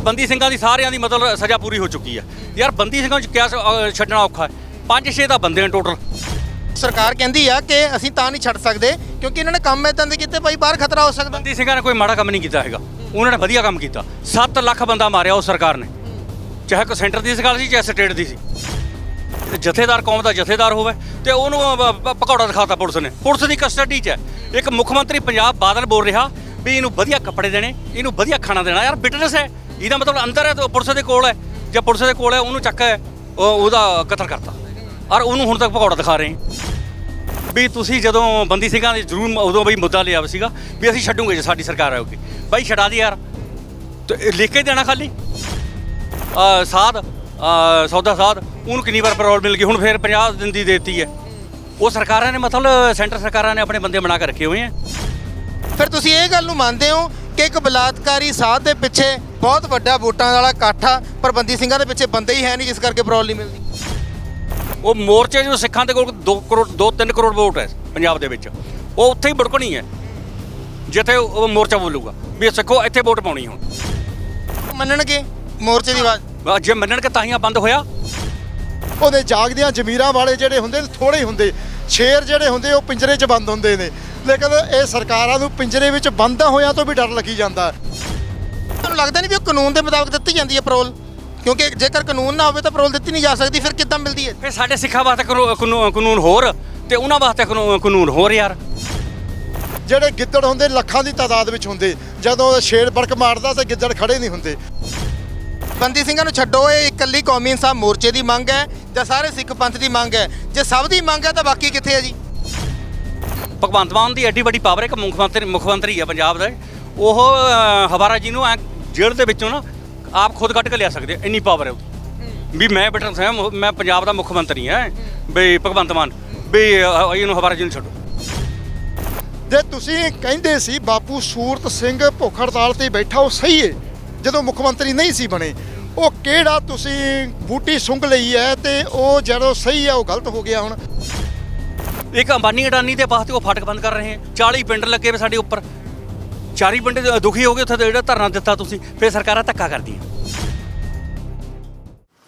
ਆ ਬੰਦੀ ਸਿੰਘਾਂ ਦੀ ਸਾਰਿਆਂ ਦੀ ਮਤਲਬ ਸਜ਼ਾ ਪੂਰੀ ਹੋ ਚੁੱਕੀ ਹੈ ਯਾਰ ਬੰਦੀ ਸਿੰਘਾਂ ਚ ਕਿਆ ਸ- ਅਹ ਛੱਡਣਾ ਔਖਾ ਹੈ? ਪੰਜ ਛੇ ਤਾਂ ਬੰਦੇ ਨੇ ਟੋਟਲ ਸਰਕਾਰ ਕਹਿੰਦੀ ਆ ਕਿ ਅਸੀਂ ਤਾਂ ਨਹੀਂ ਛੱਡ ਸਕਦੇ ਕਿਉਂਕਿ ਇਹਨਾਂ ਨੇ ਕੰਮ ਇਦਾਂ ਦੇ ਕੀਤੇ ਭਾਈ ਬਾਹਰ ਖਤਰਾ ਹੋ ਸਕਦਾ। ਬੰਦੀ ਸਿੰਘਾਂ ਨੇ ਕੋਈ ਮਾੜਾ ਕੰਮ ਨਹੀਂ ਕੀਤਾ ਹੈਗਾ। ਉਹਨਾਂ ਨੇ ਵਧੀਆ ਕੰਮ ਕੀਤਾ। 7 ਲੱਖ ਬੰਦਾ ਮਾਰਿਆ ਉਹ ਸਰਕਾਰ ਨੇ। ਚਾਹੇ ਕੋ ਸੈਂਟਰ ਦੀ ਸਰਕਾਰ ਸੀ ਚਾਹੇ ਸਟੇਟ ਦੀ ਸੀ। ਤੇ ਜਥੇਦਾਰ ਕੌਮ ਦਾ ਜਥੇਦਾਰ ਹੋਵੇ ਤੇ ਉਹਨੂੰ ਅਹ, ਪ- ਪਕੌੜਾ ਦਿਖਾਤਾ ਪੁਲਿਸ ਨੇ। ਪੁਲਿਸ ਦੀ ਕਸਟਡੀ 'ਚ ਹੈ। ਇੱਕ ਮੁੱਖ ਮੰਤਰੀ ਪੰਜਾਬ ਬਾਦਲ ਬੋਲ ਰਿਹਾ ਵੀ ਇਹਨੂੰ ਵਧੀਆ ਕੱਪੜੇ ਦੇਣੇ ਇਹਨੂੰ ਵਧੀਆ ਖਾਣਾ ਦੇਣਾ। ਯਾਰ ਬਿਟਨੈਸ ਹੈ। ਇਹਦਾ ਮਤਲਬ ਅੰਦਰ ਹੈ ਤੇ ਪੁਲਿਸ ਦੇ ਕੋਲ ਹੈ। ਜੇ ਪੁਲਿਸ ਦੇ ਕੋਲ ਹੈ, ਉਹਨੂੰ ਚੱਕ ਹੈ, ਉਹ ਉਹਦਾ ਕਤਲ ਕਰਤਾ। ਔਰ ਉਹਨੂੰ ਹੁਣ ਤੱਕ ਪਕੌੜਾ ਦਿਖਾ ਰਹੇ ਵੀ ਤੁਸੀਂ ਜਦੋਂ ਬੰਦੀ ਸਿੰਘਾਂ ਦੇ ਜ਼ਰੂਰ ਉਦੋਂ ਬਈ ਮੁੱਦਾ ਲਿਆ ਸੀਗਾ, ਵੀ ਅਸੀਂ ਛੱਡੂਗੇ ਜੇ ਸਾਡੀ ਸਰਕਾਰ ਆਊਗੀ ਬਾਈ ਛਡਾ ਦੇ ਯਾਰ। ਤੇ ਲਿਖ ਕੇ ਦੇਣਾ ਖਾਲੀ। ਸਾਧ ਸੌਦਾ ਸਾਧ, ਉਹਨੂੰ ਕਿੰਨੀ ਵਾਰ ਪੈਰੋਲ ਮਿਲ ਗਈ। ਹੁਣ ਫੇਰ 50 ਦਿਨ ਦੀ ਦੇਤੀ ਹੈ। ਉਹ ਸਰਕਾਰਾਂ ਨੇ ਮਤਲਬ, ਸੈਂਟਰ ਸਰਕਾਰਾਂ ਨੇ ਆਪਣੇ ਬੰਦੇ ਬਣਾ ਕੇ ਰੱਖੇ ਹੋਏ ਆ ਫਿਰ ਤੁਸੀਂ ਇਹ ਗੱਲ ਨੂੰ ਮੰਨਦੇ ਹੋ ਕਿ ਇੱਕ ਬਲਾਤਕਾਰੀ ਸਾਧ ਦੇ ਪਿੱਛੇ ਬਹੁਤ ਵੱਡਾ ਵੋਟਾਂ ਵਾਲਾ ਇਕੱਠ ਆ ਪਰ ਬੰਦੀ ਸਿੰਘਾਂ ਦੇ ਪਿੱਛੇ ਬੰਦੇ ਹੀ ਹੈ ਨਹੀਂ ਜਿਸ ਕਰਕੇ ਪਰੋਲ ਨਹੀਂ ਮਿਲਦੀ। ਉਹ ਮੋਰਚੇ ਜੋ ਸਿੱਖਾਂ ਦੇ ਕੋਲ 2 ਕਰੋੜ 2-3 ਕਰੋੜ ਵੋਟ ਹੈ ਪੰਜਾਬ ਦੇ ਵਿੱਚ। ਉਹ ਉੱਥੇ ਹੀ ਬੜਕਣੀ ਹੈ ਜਿੱਥੇ ਉਹ ਮੋਰਚਾ ਬੋਲੂਗਾ ਵੀ ਸਿੱਖੋ ਇੱਥੇ ਵੋਟ ਪਾਉਣੀ ਹੁਣ। ਮੰਨਣਗੇ ਮੋਰਚੇ ਦੀ ਆਵਾਜ਼? ਜੇ ਮੰਨਣ ਕਿ ਤਾਹੀਆਂ ਬੰਦ ਹੋਇਆ। ਉਹਦੇ ਜਾਗਦੀਆਂ ਜ਼ਮੀਰਾਂ ਵਾਲੇ ਜਿਹੜੇ ਹੁੰਦੇ ਨੇ ਥੋੜੇ ਹੀ ਹੁੰਦੇ। ਸ਼ੇਰ ਜਿਹੜੇ ਹੁੰਦੇ ਉਹ ਪਿੰਜਰੇ 'ਚ ਬੰਦ ਹੁੰਦੇ ਨੇ। ਲੇਕਿਨ ਇਹ ਸਰਕਾਰਾਂ ਨੂੰ ਪਿੰਜਰੇ ਵਿੱਚ ਬੰਦ ਹੋਇਆਂ ਤੋਂ ਵੀ ਡਰ ਲੱਗੀ ਜਾਂਦਾ। ਤੁਹਾਨੂੰ ਲੱਗਦਾ ਨਹੀਂ ਵੀ ਉਹ ਕਾਨੂੰਨ ਦੇ ਮੁਤਾਬਕ ਦਿੱਤੀ ਜਾਂਦੀ ਹੈ ਪਰੋਲ ਕਿਉਂਕਿ ਜੇਕਰ ਕਾਨੂੰਨ ਨਾ ਹੋਵੇ ਤਾਂ ਪਰੋਲ ਦਿੱਤੀ ਨਹੀਂ ਜਾ ਸਕਦੀ ਫਿਰ ਕਿੱਦਾਂ ਮਿਲਦੀ ਹੈ? ਫਿਰ ਸਾਡੇ ਸਿੱਖਾਂ ਵਾਸਤੇ ਕਾਨੂ- ਕਾਨੂ- ਕਾਨੂੰਨ ਹੋਰ ਤੇ ਉਹਨਾਂ ਵਾਸਤੇ ਕਾਨੂ- ਕਾਨੂੰਨ ਹੋਰ ਯਾਰ। ਜਿਹੜੇ ਗਿੱਦੜ ਹੁੰਦੇ ਲੱਖਾਂ ਦੀ ਤਾਦਾਦ ਵਿੱਚ ਹੁੰਦੇ। ਜਦੋਂ ਸ਼ੇਰ ਬੜਕ ਮਾਰਦਾ ਤੇ ਗਿੱਦੜ ਖੜੇ ਨਹੀਂ ਹੁੰਦੇ। ਬੰਦੀ ਸਿੰਘਾਂ ਨੂੰ ਛੱਡੋ ਇਹ ਇਕੱਲੀ ਕੌਮੀ ਇਨਸਾਫ ਮੋਰਚੇ ਦੀ ਮੰਗ ਹੈ ਜਾਂ ਸਾਰੇ ਸਿੱਖ ਪੰਥ ਦੀ ਮੰਗ ਹੈ? ਜੇ ਸਭ ਦੀ ਮੰਗ ਹੈ ਤਾਂ ਬਾਕੀ ਕਿੱਥੇ ਹੈ ਜੀ? ਭਗਵੰਤ ਮਾਨ ਦੀ ਐਡੀ ਵੱਡੀ ਪਾਵਰ ਹੈ ਕਿ ਮੁੱਖ ਮੰਤਰੀ ਮੁੱਖ ਮੰਤਰੀ ਹੈ ਪੰਜਾਬ ਦਾ। ਉਹ ਹਵਾਰਾ ਜੀ ਨੂੰ ਐਂ ਜੇਲ੍ਹ ਦੇ ਵਿੱਚੋਂ ਨਾ ਆਪ ਖੁਦ ਕੱਢ ਕੇ ਲਿਆ ਸਕਦੇ ਇੰਨੀ ਪਾਵਰ ਹੈ। ਉਹਦੀ ਵੀ ਮੈਂ ਬਟਨ ਸਾਹਿਬ ਮੈਂ ਪੰਜਾਬ ਦਾ ਮੁੱਖ ਮੰਤਰੀ ਹਾਂ। ਵੀ ਭਗਵੰਤ ਮਾਨ ਵੀ ਇਹਨੂੰ ਹਵਾਰਾ ਜੀ ਨੂੰ ਛੱਡੋ। ਜੇ ਤੁਸੀਂ ਕਹਿੰਦੇ ਸੀ ਬਾਪੂ ਸੂਰਤ ਸਿੰਘ ਭੁੱਖ ਹੜਤਾਲ ਤੇ ਬੈਠਾ ਉਹ ਸਹੀ ਹੈ ਜਦੋਂ ਮੁੱਖ ਮੰਤਰੀ ਨਹੀਂ ਸੀ ਬਣੇ ਉਹ ਕਿਹੜਾ ਤੁਸੀਂ ਬੂਟੀ ਸੁੰਘ ਲਈ ਹੈ ਤੇ ਉਹ ਜਦੋਂ ਸਹੀ ਹੈ ਉਹ ਗਲਤ ਹੋ ਗਿਆ ਹੁਣ। ਇੱਕ ਅੰਬਾਨੀ ਅਡਾਨੀ ਦੇ ਵਾਸਤੇ ਉਹ ਫਾਟਕ ਬੰਦ ਕਰ ਰਹੇ ਹੈ। 40 ਪਿੰਡ ਲੱਗੇ ਵੇ ਸਾਡੇ ਉੱਪਰ। ਚਾਰੀ ਪਿੰਡ ਦੁਖੀ ਹੋ ਗਏ ਉੱਥੇ ਜਿਹੜਾ ਧਰਨਾ ਦਿੱਤਾ ਤੁਸੀਂ, ਫਿਰ ਸਰਕਾਰਾਂ ਧੱਕਾ ਕਰਦੀਆਂ।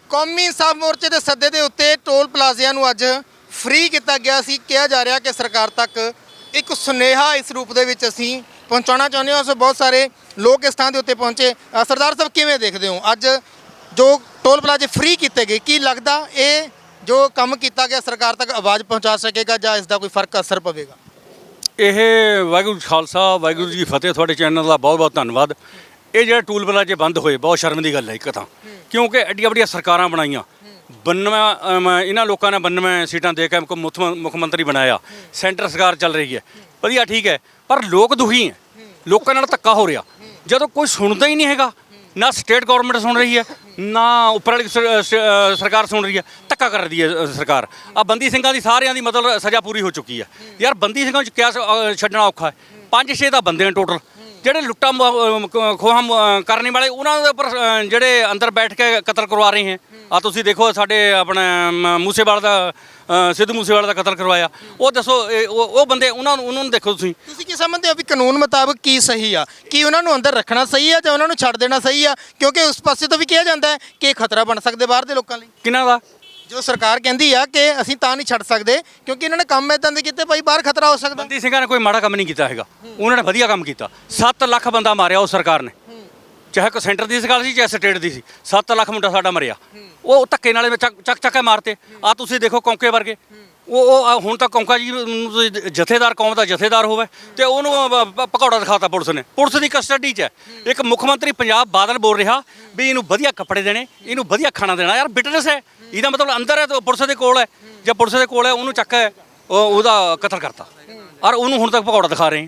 ਕੌਮੀ ਇਨਸਾਫ ਮੋਰਚੇ ਦੇ ਸੱਦੇ ਦੇ ਉੱਤੇ ਟੋਲ ਪਲਾਜ਼ਿਆਂ ਨੂੰ ਅੱਜ ਫ੍ਰੀ ਕੀਤਾ ਗਿਆ ਸੀ। ਕਿਹਾ ਜਾ ਰਿਹਾ ਕਿ ਸਰਕਾਰ ਤੱਕ ਇੱਕ ਸੁਨੇਹਾ ਇਸ ਰੂਪ ਦੇ ਵਿੱਚ ਅਸੀਂ ਪਹੁੰਚਾਉਣਾ ਚਾਹੁੰਦੇ ਹਾਂ। ਸੋ ਬਹੁਤ ਸਾਰੇ ਲੋਕ ਇਸ ਥਾਂ ਦੇ ਉੱਤੇ ਪਹੁੰਚੇ। ਸਰਦਾਰ ਸਾਹਿਬ, ਕਿਵੇਂ ਦੇਖਦੇ ਹੋ? ਅੱਜ ਜੋ ਟੋਲ ਪਲਾਜ਼ੇ ਫ੍ਰੀ ਕੀਤੇ ਗਏ, ਕੀ ਲੱਗਦਾ ਇਹ ਜੋ ਕੰਮ ਕੀਤਾ ਗਿਆ ਸਰਕਾਰ ਤੱਕ ਆਵਾਜ਼ ਪਹੁੰਚਾ ਸਕੇਗਾ ਜਾਂ ਇਸ ਦਾ ਕੋਈ ਫ਼ਰਕ ਅਸਰ ਪਵੇਗਾ? ਇਹ ਵਾਹਿਗੁਰੂ ਜੀ ਖਾਲਸਾ, ਵਾਹਿਗੁਰੂ ਜੀ ਫਤਿਹ ਤੁਹਾਡੇ ਚੈਨਲ ਦਾ ਬਹੁਤ ਬਹੁਤ ਧੰਨਵਾਦ। ਇਹ ਜਿਹੜਾ ਟੂਲ ਪਲਾਜ਼ੇ ਬੰਦ ਹੋਏ, ਬਹੁਤ ਸ਼ਰਮ ਦੀ ਗੱਲ ਹੈ ਇੱਕ ਤਾਂ। ਕਿਉਂਕਿ ਐਡੀਆਂ ਵੱਡੀਆਂ ਸਰਕਾਰਾਂ ਬਣਾਈਆਂ। 92 ਇਹਨਾਂ ਲੋਕਾਂ ਨੇ 92 ਸੀਟਾਂ ਦੇ ਕੇ ਮੁੱਖ ਮੁੱਖ ਮੁੱਖ ਮੰਤਰੀ ਬਣਾਇਆ। ਸੈਂਟਰ ਸਰਕਾਰ ਚੱਲ ਰਹੀ ਹੈ। ਵਧੀਆ ਠੀਕ ਹੈ, ਪਰ ਲੋਕ ਦੁਖੀ ਹੈ। ਲੋਕਾਂ ਨਾਲ ਧੱਕਾ ਹੋ ਰਿਹਾ। ਜਦੋਂ ਕੋਈ ਸੁਣਦਾ ਹੀ ਨਹੀਂ ਹੈਗਾ, ਨਾ ਸਟੇਟ ਗਵਰਨਮੈਂਟ ਸੁਣ ਰਹੀ ਹੈ ਨਾ ਉੱਪਰ ਵਾਲੀ ਸਰਕਾਰ ਸੁਣ ਰਹੀ ਹੈ ਧੱਕਾ ਕਰ ਰਹੀ ਹੈ ਸਰਕਾਰ। ਆ ਬੰਦੀ ਸਿੰਘਾਂ ਦੀ ਸਾਰਿਆਂ ਦੀ ਮਤਲਬ ਸਜ਼ਾ ਪੂਰੀ ਹੋ ਚੁੱਕੀ ਹੈ। ਯਾਰ ਬੰਦੀ ਸਿੰਘਾਂ ਚ ਕਿਆ ਛੱਡਣਾ ਔਖਾ ਹੈ? ਪੰਜ ਛੇ ਦਾ ਬੰਦੇ ਨੇ ਟੋਟਲ। ਜਿਹੜੇ ਲੁੱਟਾਂ ਮ- ਅ, ਖੋਹਾਂ ਕਰਨੇ ਵਾਲੇ ਉਹਨਾਂ ਦੇ ਉੱਪਰ ਜਿਹੜੇ ਅੰਦਰ ਬੈਠ ਕੇ ਕਤਲ ਕਰਵਾ ਰਹੇ ਹੈ ਆ ਤੁਸੀਂ ਦੇਖੋ ਸਾਡੇ ਆਪਣੇ ਮੂਸੇਵਾਲ ਦਾ ਅ, ਸਿੱਧੂ ਮੂਸੇਵਾਲ ਦਾ ਕਤਲ ਕਰਵਾਇਆ। ਉਹ ਦੱਸੋ ਇਹ- ਉਹ ਉਹ ਬੰਦੇ ਉਹਨਾਂ ਨੂੰ ਉਹਨਾਂ ਨੂੰ ਦੇਖੋ ਤੁਸੀਂ। ਤੁਸੀਂ ਕੀ ਸਮਝਦੇ ਹੋ ਵੀ ਕਾਨੂੰਨ ਮੁਤਾਬਕ ਕੀ ਸਹੀ ਆ? ਕੀ ਉਹਨਾਂ ਨੂੰ ਅੰਦਰ ਰੱਖਣਾ ਸਹੀ ਆ ਜਾਂ ਉਹਨਾਂ ਨੂੰ ਛੱਡ ਦੇਣਾ ਸਹੀ ਆ? ਕਿਉਂਕਿ ਉਸ ਪਾਸੇ ਤੋਂ ਵੀ ਕਿਹਾ ਜਾਂਦਾ ਹੈ ਕਿ ਇਹ ਖਤਰਾ ਬਣ ਸਕਦੇ ਬਾਹਰ ਦੇ ਲੋਕਾਂ ਲਈ। ਕਿਹਨਾਂ ਦਾ? ਜੋ ਸਰਕਾਰ ਕਹਿੰਦੀ ਆ ਕਿ ਅਸੀਂ ਤਾਂ ਨਹੀਂ ਛੱਡ ਸਕਦੇ ਕਿਉਂਕਿ ਇਹਨਾਂ ਨੇ ਕੰਮ ਇਦਾਂ ਦੇ ਕੀਤੇ ਭਾਈ ਬਾਹਰ ਖਤਰਾ ਹੋ ਸਕਦਾ। ਬੰਦੀ ਸਿੰਘਾਂ ਨੇ ਕੋਈ ਮਾੜਾ ਕੰਮ ਨਹੀਂ ਕੀਤਾ ਹੈਗਾ। ਉਹਨਾਂ ਨੇ ਵਧੀਆ ਕੰਮ ਕੀਤਾ। 7 ਲੱਖ ਬੰਦਾ ਮਾਰਿਆ ਉਹ ਸਰਕਾਰ ਨੇ। ਚਾਹੇ ਕੋ ਸੈਂਟਰ ਦੀ ਗੱਲ ਸੀ ਚਾਹੇ ਸਟੇਟ ਦੀ ਸੀ। 7 ਲੱਖ ਮੁੰਡਾ ਸਾਡਾ ਮਰਿਆ। ਉਹ ਧੱਕੇ ਨਾਲੇ ਚੱਕ ਚੱਕ ਚੱਕ ਕੇ ਮਾਰਤੇ। ਆ ਤੁਸੀਂ ਦੇਖੋ ਕੌਂਕੇ ਵਰਗੇ। ਉਹ ਉਹ ਹੁਣ ਤਾਂ ਕੌਂਕਾ ਜੀ ਜਥੇਦਾਰ ਕੌਮ ਦਾ ਜਥੇਦਾਰ ਹੋਵੇ ਤੇ ਉਹਨੂੰ ਅ, ਪ- ਪਕੌੜਾ ਦਿਖਾਤਾ ਪੁਲਿਸ ਨੇ। ਪੁਲਿਸ ਦੀ ਕਸਟਡੀ 'ਚ ਹੈ। ਇੱਕ ਮੁੱਖ ਮੰਤਰੀ ਪੰਜਾਬ ਬਾਦਲ ਬੋਲ ਰਿਹਾ ਵੀ ਇਹਨੂੰ ਵਧੀਆ ਕੱਪੜੇ ਦੇਣੇ ਇਹਨੂੰ ਵਧੀਆ ਖਾਣਾ ਦੇਣਾ। ਯਾਰ ਬਿਟਨੈਸ ਹੈ। ਇਹਦਾ ਮਤਲਬ ਅੰਦਰ ਹੈ ਤੇ ਪੁਲਿਸ ਦੇ ਕੋਲ ਹੈ। ਜੇ ਪੁਲਿਸ ਦੇ ਕੋਲ ਹੈ ਉਹਨੂੰ ਚੱਕ ਉਹ ਉਹਦਾ ਕਤਲ ਕਰਤਾ। ਔਰ ਉਹਨੂੰ ਹੁਣ ਤੱਕ ਪਕੌੜਾ ਦਿਖਾ ਰਹੇ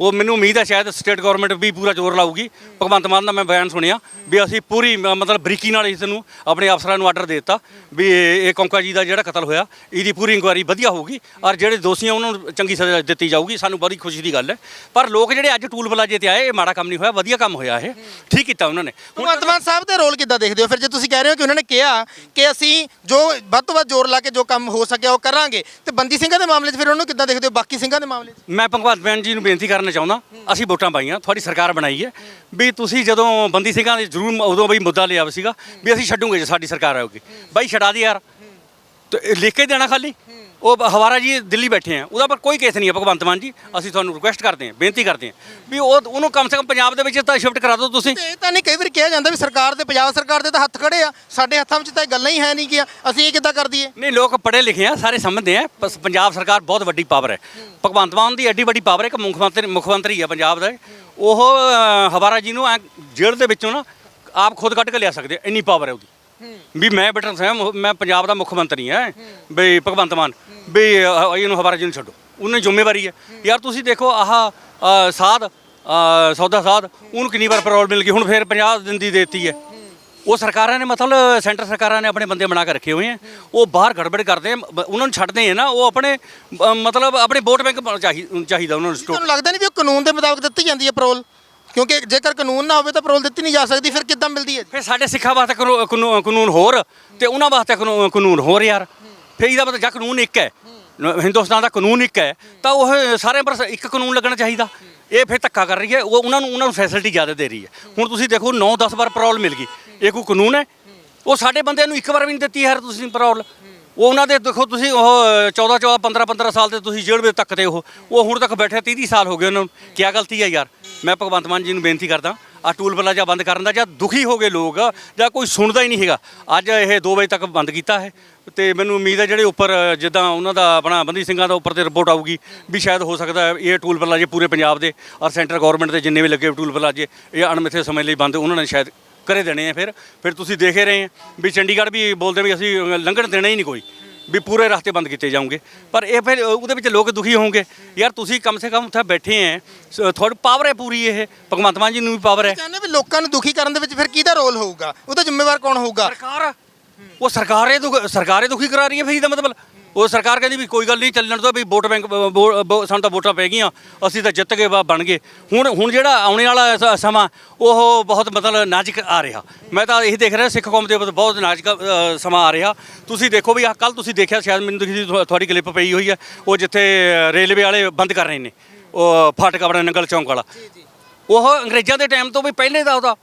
ਉਹ ਮੈਨੂੰ ਉਮੀਦ ਹੈ ਸ਼ਾਇਦ ਸਟੇਟ ਗਵਰਨਮੈਂਟ ਵੀ ਪੂਰਾ ਜ਼ੋਰ ਲਾਊਗੀ। ਭਗਵੰਤ ਮਾਨ ਦਾ ਮੈਂ ਬਿਆਨ ਸੁਣਿਆ ਵੀ ਅਸੀਂ ਪੂਰੀ ਮ- ਮਤਲਬ ਬਰੀਕੀ ਨਾਲ ਇਸ ਨੂੰ ਆਪਣੇ ਅਫਸਰਾਂ ਨੂੰ ਆਰਡਰ ਦੇ ਦਿੱਤਾ ਵੀ ਇਹ ਇਹ ਕੌਂਕਾ ਜੀ ਦਾ ਜਿਹੜਾ ਕਤਲ ਹੋਇਆ ਇਹਦੀ ਪੂਰੀ ਇਨਕੁਆਇਰੀ ਵਧੀਆ ਹੋਊਗੀ ਔਰ ਜਿਹੜੇ ਦੋਸ਼ੀ ਆ ਉਹਨਾਂ ਨੂੰ ਚੰਗੀ ਸਜ਼ਾ ਦਿੱਤੀ ਜਾਊਗੀ ਸਾਨੂੰ ਬੜੀ ਖੁਸ਼ੀ ਦੀ ਗੱਲ ਹੈ। ਪਰ ਲੋਕ ਜਿਹੜੇ ਅੱਜ ਟੂਲ ਬਲਾਜੇ ਤੇ ਆਏ ਇਹ ਮਾੜਾ ਕੰਮ ਨਹੀਂ ਹੋਇਆ ਵਧੀਆ ਕੰਮ ਹੋਇਆ ਇਹ। ਠੀਕ ਕੀਤਾ ਉਹਨਾਂ ਨੇ। ਹੁਣ ਭਗਵੰਤ ਮਾਨ ਸਾਹਿਬ ਦੇ ਰੋਲ ਕਿੱਦਾਂ ਦੇਖਦੇ ਹੋ? ਫਿਰ ਜੇ ਤੁਸੀਂ ਕਹਿ ਰਹੇ ਹੋ ਕਿ ਉਹਨਾਂ ਨੇ ਕਿਹਾ ਕਿ ਅਸੀਂ ਜੋ ਵੱਧ ਤੋਂ ਵੱਧ ਜ਼ੋਰ ਲਾ ਕੇ ਜੋ ਕੰਮ ਹੋ ਸਕਿਆ ਉਹ ਕਰਾਂਗੇ ਤੇ ਬੰਦੀ ਸਿੰਘਾਂ ਦੇ ਮਾਮਲੇ 'ਚ ਫਿਰ ਉਹਨੂੰ ਕਿੱਦਾਂ ਦੇਖਦੇ ਹੋ? ਬਾਕੀ ਸਿੰਘਾਂ ਦੇ ਮਾਮਲੇ 'ਚ? ਮੈਂ ਭਗਵੰਤ ਮਾਨ ਜੀ ਨੂੰ ਬੇਨਤੀ ਕਰਨਾ ਕਰਨਾ ਚਾਹੁੰਦਾ, ਅਸੀਂ ਵੋਟਾਂ ਪਾਈਆਂ, ਤੁਹਾਡੀ ਸਰਕਾਰ ਬਣਾਈ ਹੈ। ਵੀ ਤੁਸੀਂ ਜਦੋਂ ਬੰਦੀ ਸਿੰਘਾਂ ਦੇ ਜ਼ਰੂਰ ਉਦੋਂ ਬਈ ਮੁੱਦਾ ਲਿਆ ਸੀਗਾ, ਵੀ ਅਸੀਂ ਛੱਡੂਗੇ ਜੇ ਸਾਡੀ ਸਰਕਾਰ ਆਊਗੀ। ਬਾਈ ਛਡਾ ਦੀ ਯਾਰ। ਤੇ ਇਹ ਲਿਖ ਕੇ ਦੇਣਾ ਖਾਲੀ। ਉਹ ਹਵਾਰਾ ਜੀ ਦਿੱਲੀ ਬੈਠੇ ਆ। ਉਹਦਾ ਪਰ ਕੋਈ ਕੇਸ ਨਹੀਂ ਹੈ ਭਗਵੰਤ ਮਾਨ ਜੀ। ਅਸੀਂ ਤੁਹਾਨੂੰ ਰਿਕੁਐਸਟ ਕਰਦੇ ਹਾਂ ਬੇਨਤੀ ਕਰਦੇ ਹਾਂ ਵੀ ਉਹ ਉਹਨੂੰ ਕਮ ਸੇ ਕਮ ਪੰਜਾਬ ਦੇ ਵਿੱਚ ਤਾਂ ਸ਼ਿਫਟ ਕਰਾ ਦਿਓ ਤੁਸੀਂ। ਤੇ ਇਹ ਤਾਂ ਨਹੀਂ ਕਈ ਵਾਰ ਕਿਹਾ ਜਾਂਦਾ ਵੀ ਸਰਕਾਰ ਤੇ ਪੰਜਾਬ ਸਰਕਾਰ ਦੇ ਤਾਂ ਹੱਥ ਖੜੇ ਆ। ਸਾਡੇ ਹੱਥਾਂ ਵਿੱਚ ਤਾਂ ਇਹ ਗੱਲਾਂ ਹੀ ਹੈ ਨਹੀਂ ਕਿ ਅਸੀਂ ਇਹ ਕਿੱਦਾਂ ਕਰ ਦਈਏ? ਨਹੀਂ ਲੋਕ ਪੜ੍ਹੇ ਲਿਖੇ ਆ ਸਾਰੇ ਸਮਝਦੇ ਆ। ਬਸ ਪੰਜਾਬ ਸਰਕਾਰ ਬਹੁਤ ਵੱਡੀ ਪਾਵਰ ਹੈ। ਭਗਵੰਤ ਮਾਨ ਦੀ ਐਡੀ ਵੱਡੀ ਪਾਵਰ ਹੈ ਕਿ ਮੁੱਖ ਮੰਤਰੀ ਮੁੱਖ ਮੰਤਰੀ ਹੈ ਪੰਜਾਬ ਦਾ। ਉਹ ਹਵਾਰਾ ਜੀ ਨੂੰ ਜੇਲ੍ਹ ਦੇ ਵਿੱਚੋਂ ਨਾ ਆਪ ਖੁਦ ਕੱਢ ਕੇ ਲਿਆ ਸਕਦੇ ਆ, ਇੰਨੀ ਪਾਵਰ ਹੈ ਉਹਦੀ। ਵੀ ਮੈਂ ਬਟਨ ਸਾਹਿਬ ਮੈਂ ਪੰਜਾਬ ਦਾ ਮੁੱਖ ਮੰਤਰੀ ਹਾਂ ਵੀ ਭਗਵੰਤ ਮਾਨ। ਵੀ ਅਹ, ਇਹਨੂੰ ਹਵਾਰਾ ਜੀ ਨੂੰ ਛੱਡੋ। ਉਹਨੇ ਜ਼ਿੰਮੇਵਾਰੀ ਹੈ। ਯਾਰ ਤੁਸੀਂ ਦੇਖੋ ਆਹ ਅਹ, ਸਾਧ ਅਹ, ਸੌਦਾ ਸਾਧ ਉਹਨੂੰ ਕਿੰਨੀ ਵਾਰ ਪੈਰੋਲ ਮਿਲ ਗਈ ਹੁਣ ਫੇਰ 50 ਦਿਨ ਦੀ ਦੇਤੀ ਹੈ। ਉਹ ਸਰਕਾਰਾਂ ਨੇ ਮਤਲਬ ਸੈਂਟਰ ਸਰਕਾਰਾਂ ਨੇ ਆਪਣੇ ਬੰਦੇ ਬਣਾ ਕੇ ਰੱਖੇ ਹੋਏ ਆ ਉਹ ਬਾਹਰ ਗੜਬੜ ਕਰਦੇ ਆ ਬ- ਉਹਨਾਂ ਨੂੰ ਛੱਡਦੇ ਆ ਨਾ ਉਹ ਆਪਣੇ ਮਤਲਬ ਆਪਣੇ ਵੋਟ ਬੈਂਕ ਚਾਹੀ- ਚਾਹੀਦਾ ਉਹਨਾਂ ਨੂੰ ਤੁਹਾਨੂੰ ਲੱਗਦਾ ਨਹੀਂ ਵੀ ਉਹ ਕਾਨੂੰਨ ਦੇ ਮੁਤਾਬਕ ਦਿੱਤੀ ਜਾਂਦੀ ਹੈ ਪੈਰੋਲ ਕਿਉਂਕਿ ਜੇਕਰ ਕਾਨੂੰਨ ਨਾ ਹੋਵੇ ਤਾਂ ਪੈਰੋਲ ਦਿੱਤੀ ਨਹੀਂ ਜਾ ਸਕਦੀ, ਫਿਰ ਕਿੱਦਾਂ ਮਿਲਦੀ ਹੈ ਫਿਰ ਸਾਡੇ ਸਿੱਖਾਂ ਵਾਸਤੇ ਕਾਨੂ- ਕਾਨੂ- ਕਾਨੂੰਨ ਹੋਰ, ਤੇ ਉਹਨਾਂ ਵਾਸਤੇ ਕਾਨੂ- ਕਾਨੂੰਨ ਹੋਰ ਯਾਰ। ਫਿਰ ਇਹਦਾ ਮਤਲਬ ਜਾਂ ਕਾਨੂੰਨ ਇੱਕ ਹੈ। ਨ- ਹਿੰਦੁਸਤਾਨ ਦਾ ਕਾਨੂੰਨ ਇੱਕ ਹੈ, ਤਾਂ ਉਹ ਸਾਰੇ ਪਰ ਇੱਕ ਕਾਨੂੰਨ ਲੱਗਣਾ ਚਾਹੀਦਾ। ਇਹ ਫਿਰ ਧੱਕਾ ਕਰ ਰਹੀ ਹੈ। ਉਹ ਉਹਨਾਂ ਨੂੰ ਉਹਨਾਂ ਨੂੰ ਫੈਸਿਲਿਟੀ ਜ਼ਿਆਦਾ ਦੇ ਰਹੀ ਹੈ। ਹੁਣ ਤੁਸੀਂ ਦੇਖੋ 9-10 ਵਾਰ ਪੈਰੋਲ ਮਿਲ ਗਈ। ਇਹ ਕੋਈ ਕਾਨੂੰਨ ਹੈ? ਉਹ ਸਾਡੇ ਬੰਦਿਆਂ ਨੂੰ ਇੱਕ ਵਾਰ ਵੀ ਨਹੀਂ ਦਿੱਤੀ ਯਾਰ ਤੁਸੀਂ ਪੈਰੋਲ ਉਹ ਉਹਨਾਂ ਦੇ ਦੇਖੋ ਤੁਸੀਂ ਉਹ 14 14 15 15 ਸਾਲ ਦੇ ਤੁਸੀਂ ਜੇਲ੍ਹ ਵਿੱਚ ਤੱਕਦੇ ਉਹ। ਉਹ ਹੁਣ ਤੱਕ ਬੈਠੇ 30 30 ਸਾਲ ਹੋ ਗਏ ਉਹਨਾਂ ਨੂੰ। ਕੀ ਗਲਤੀ ਹੈ ਯਾਰ? ਮੈਂ ਭਗਵੰਤ ਮਾਨ ਜੀ ਨੂੰ ਬੇਨਤੀ ਕਰਦਾ ਆ ਟੂਲ ਪਲਾਜ਼ਾ ਬੰਦ ਕਰਨ ਦਾ ਜਾਂ ਦੁਖੀ ਹੋ ਗਏ ਲੋਕ, ਜਾਂ ਕੋਈ ਸੁਣਦਾ ਹੀ ਨਹੀਂ ਹੈਗਾ। ਅੱਜ ਇਹ 2 ਵਜੇ ਤੱਕ ਬੰਦ ਕੀਤਾ ਹੈ। ਤੇ ਮੈਨੂੰ ਉਮੀਦ ਹੈ ਜਿਹੜੇ ਉੱਪਰ ਜਿੱਦਾਂ ਉਹਨਾਂ ਦਾ ਆਪਣਾ ਬੰਦੀ ਸਿੰਘਾਂ ਦਾ ਉੱਪਰ ਤੇ ਰਿਪੋਰਟ ਆਊਗੀ, ਵੀ ਸ਼ਾਇਦ ਹੋ ਸਕਦਾ ਇਹ ਟੂਲ ਪਲਾਜ਼ੇ ਪੂਰੇ ਪੰਜਾਬ ਦੇ ਔਰ ਸੈਂਟਰ ਗਵਰਨਮੈਂਟ ਦੇ ਜਿੰਨੇ ਵੀ ਲੱਗੇ ਟੂਲ ਪਲਾਜ਼ੇ, ਇਹ ਅਣਮਿੱਥੇ ਸਮੇਂ ਲਈ ਬੰਦ, ਉਹਨਾਂ ਨੇ ਸ਼ਾਇਦ ਕਰੇ ਦੇਣੇ ਆ ਫਿਰ ਫਿਰ ਤੁਸੀਂ ਦੇਖੇ ਰਹੇ ਆ ਵੀ ਚੰਡੀਗੜ੍ਹ ਵੀ ਬੋਲਦੇ ਵੀ ਅਸੀਂ ਲੰਘਣ ਦੇਣਾ ਹੀ ਨਹੀਂ ਕੋਈ ਵੀ ਪੂਰੇ ਰਸਤੇ ਬੰਦ ਕੀਤੇ ਜਾਓਗੇ ਪਰ ਇਹ ਫਿਰ ਉਹਦੇ ਵਿੱਚ ਲੋਕ ਦੁਖੀ ਹੋਣਗੇ ਯਾਰ ਤੁਸੀਂ ਕਮ ਸੇ ਕਮ ਉੱਥੇ ਬੈਠੇ ਐ ਤੁਹਾਡੀ ਪਾਵਰ ਹੈ ਪੂਰੀ ਇਹ ਭਗਵੰਤ ਮਾਨ ਜੀ ਨੂੰ ਵੀ ਪਾਵਰ ਹੈ। ਚਾਹੁੰਦੇ ਵੀ ਲੋਕਾਂ ਨੂੰ ਦੁਖੀ ਕਰਨ ਦੇ ਵਿੱਚ ਫਿਰ ਕਿਹਦਾ ਰੋਲ ਹੋਊਗਾ? ਉਹਦਾ ਜ਼ਿੰਮੇਵਾਰ ਕੌਣ ਹੋਊਗਾ? ਸਰਕਾਰ ਉਹ ਸਰਕਾਰੇ ਦੁਖ ਸਰਕਾਰੇ ਦੁਖੀ ਕਰਾ ਰਹੀ ਹੈ ਫਿਰ ਇਹਦਾ ਮਤਲਬ। ਉਹ ਸਰਕਾਰ ਕਹਿੰਦੀ ਵੀ ਕੋਈ ਗੱਲ ਨਹੀਂ ਚੱਲਣ ਤੋਂ ਵੀ ਵੋਟ ਬੈਂਕ ਸਾਨੂੰ ਤਾਂ ਵੋਟਾਂ ਪੈ ਗਈਆਂ ਅਸੀਂ ਤਾਂ ਜਿੱਤ ਗਏ ਵਾ ਬਣ ਗਏ। ਹੁਣ ਹੁਣ ਜਿਹੜਾ ਆਉਣੇ ਵਾਲਾ ਸ- ਸਮਾਂ ਉਹ ਬਹੁਤ ਮਤਲਬ ਨਾਜ਼ੁਕ ਆ ਰਿਹਾ। ਮੈਂ ਤਾਂ ਇਹ ਦੇਖ ਰਿਹਾ ਸਿੱਖ ਕੌਮ ਦੇ ਉੱਪਰ ਬਹੁਤ ਨਾਜ਼ੁਕ ਅ, ਸਮਾਂ ਆ ਰਿਹਾ। ਤੁਸੀਂ ਦੇਖੋ ਵੀ ਆਹ ਕੱਲ ਤੁਸੀਂ ਦੇਖਿਆ ਸ਼ਾਇਦ ਮੈਨੂੰ ਦਿਖੀ ਤੁਹਾ- ਤੁਹਾਡੀ ਕਲਿੱਪ ਪਈ ਹੋਈ ਹੈ ਉਹ ਜਿੱਥੇ ਰੇਲਵੇ ਵਾਲੇ ਬੰਦ ਕਰ ਰਹੇ ਨੇ ਉਹ ਫਾਟਕ ਆਪਣਾ ਨੰਗਲ ਚੌਂਕ ਵਾਲਾ। ਉਹ ਅੰਗਰੇਜ਼ਾਂ ਦੇ ਟਾਈਮ ਤੋਂ ਵੀ ਪਹਿਲੇ ਦਾ ਉਹਦਾ।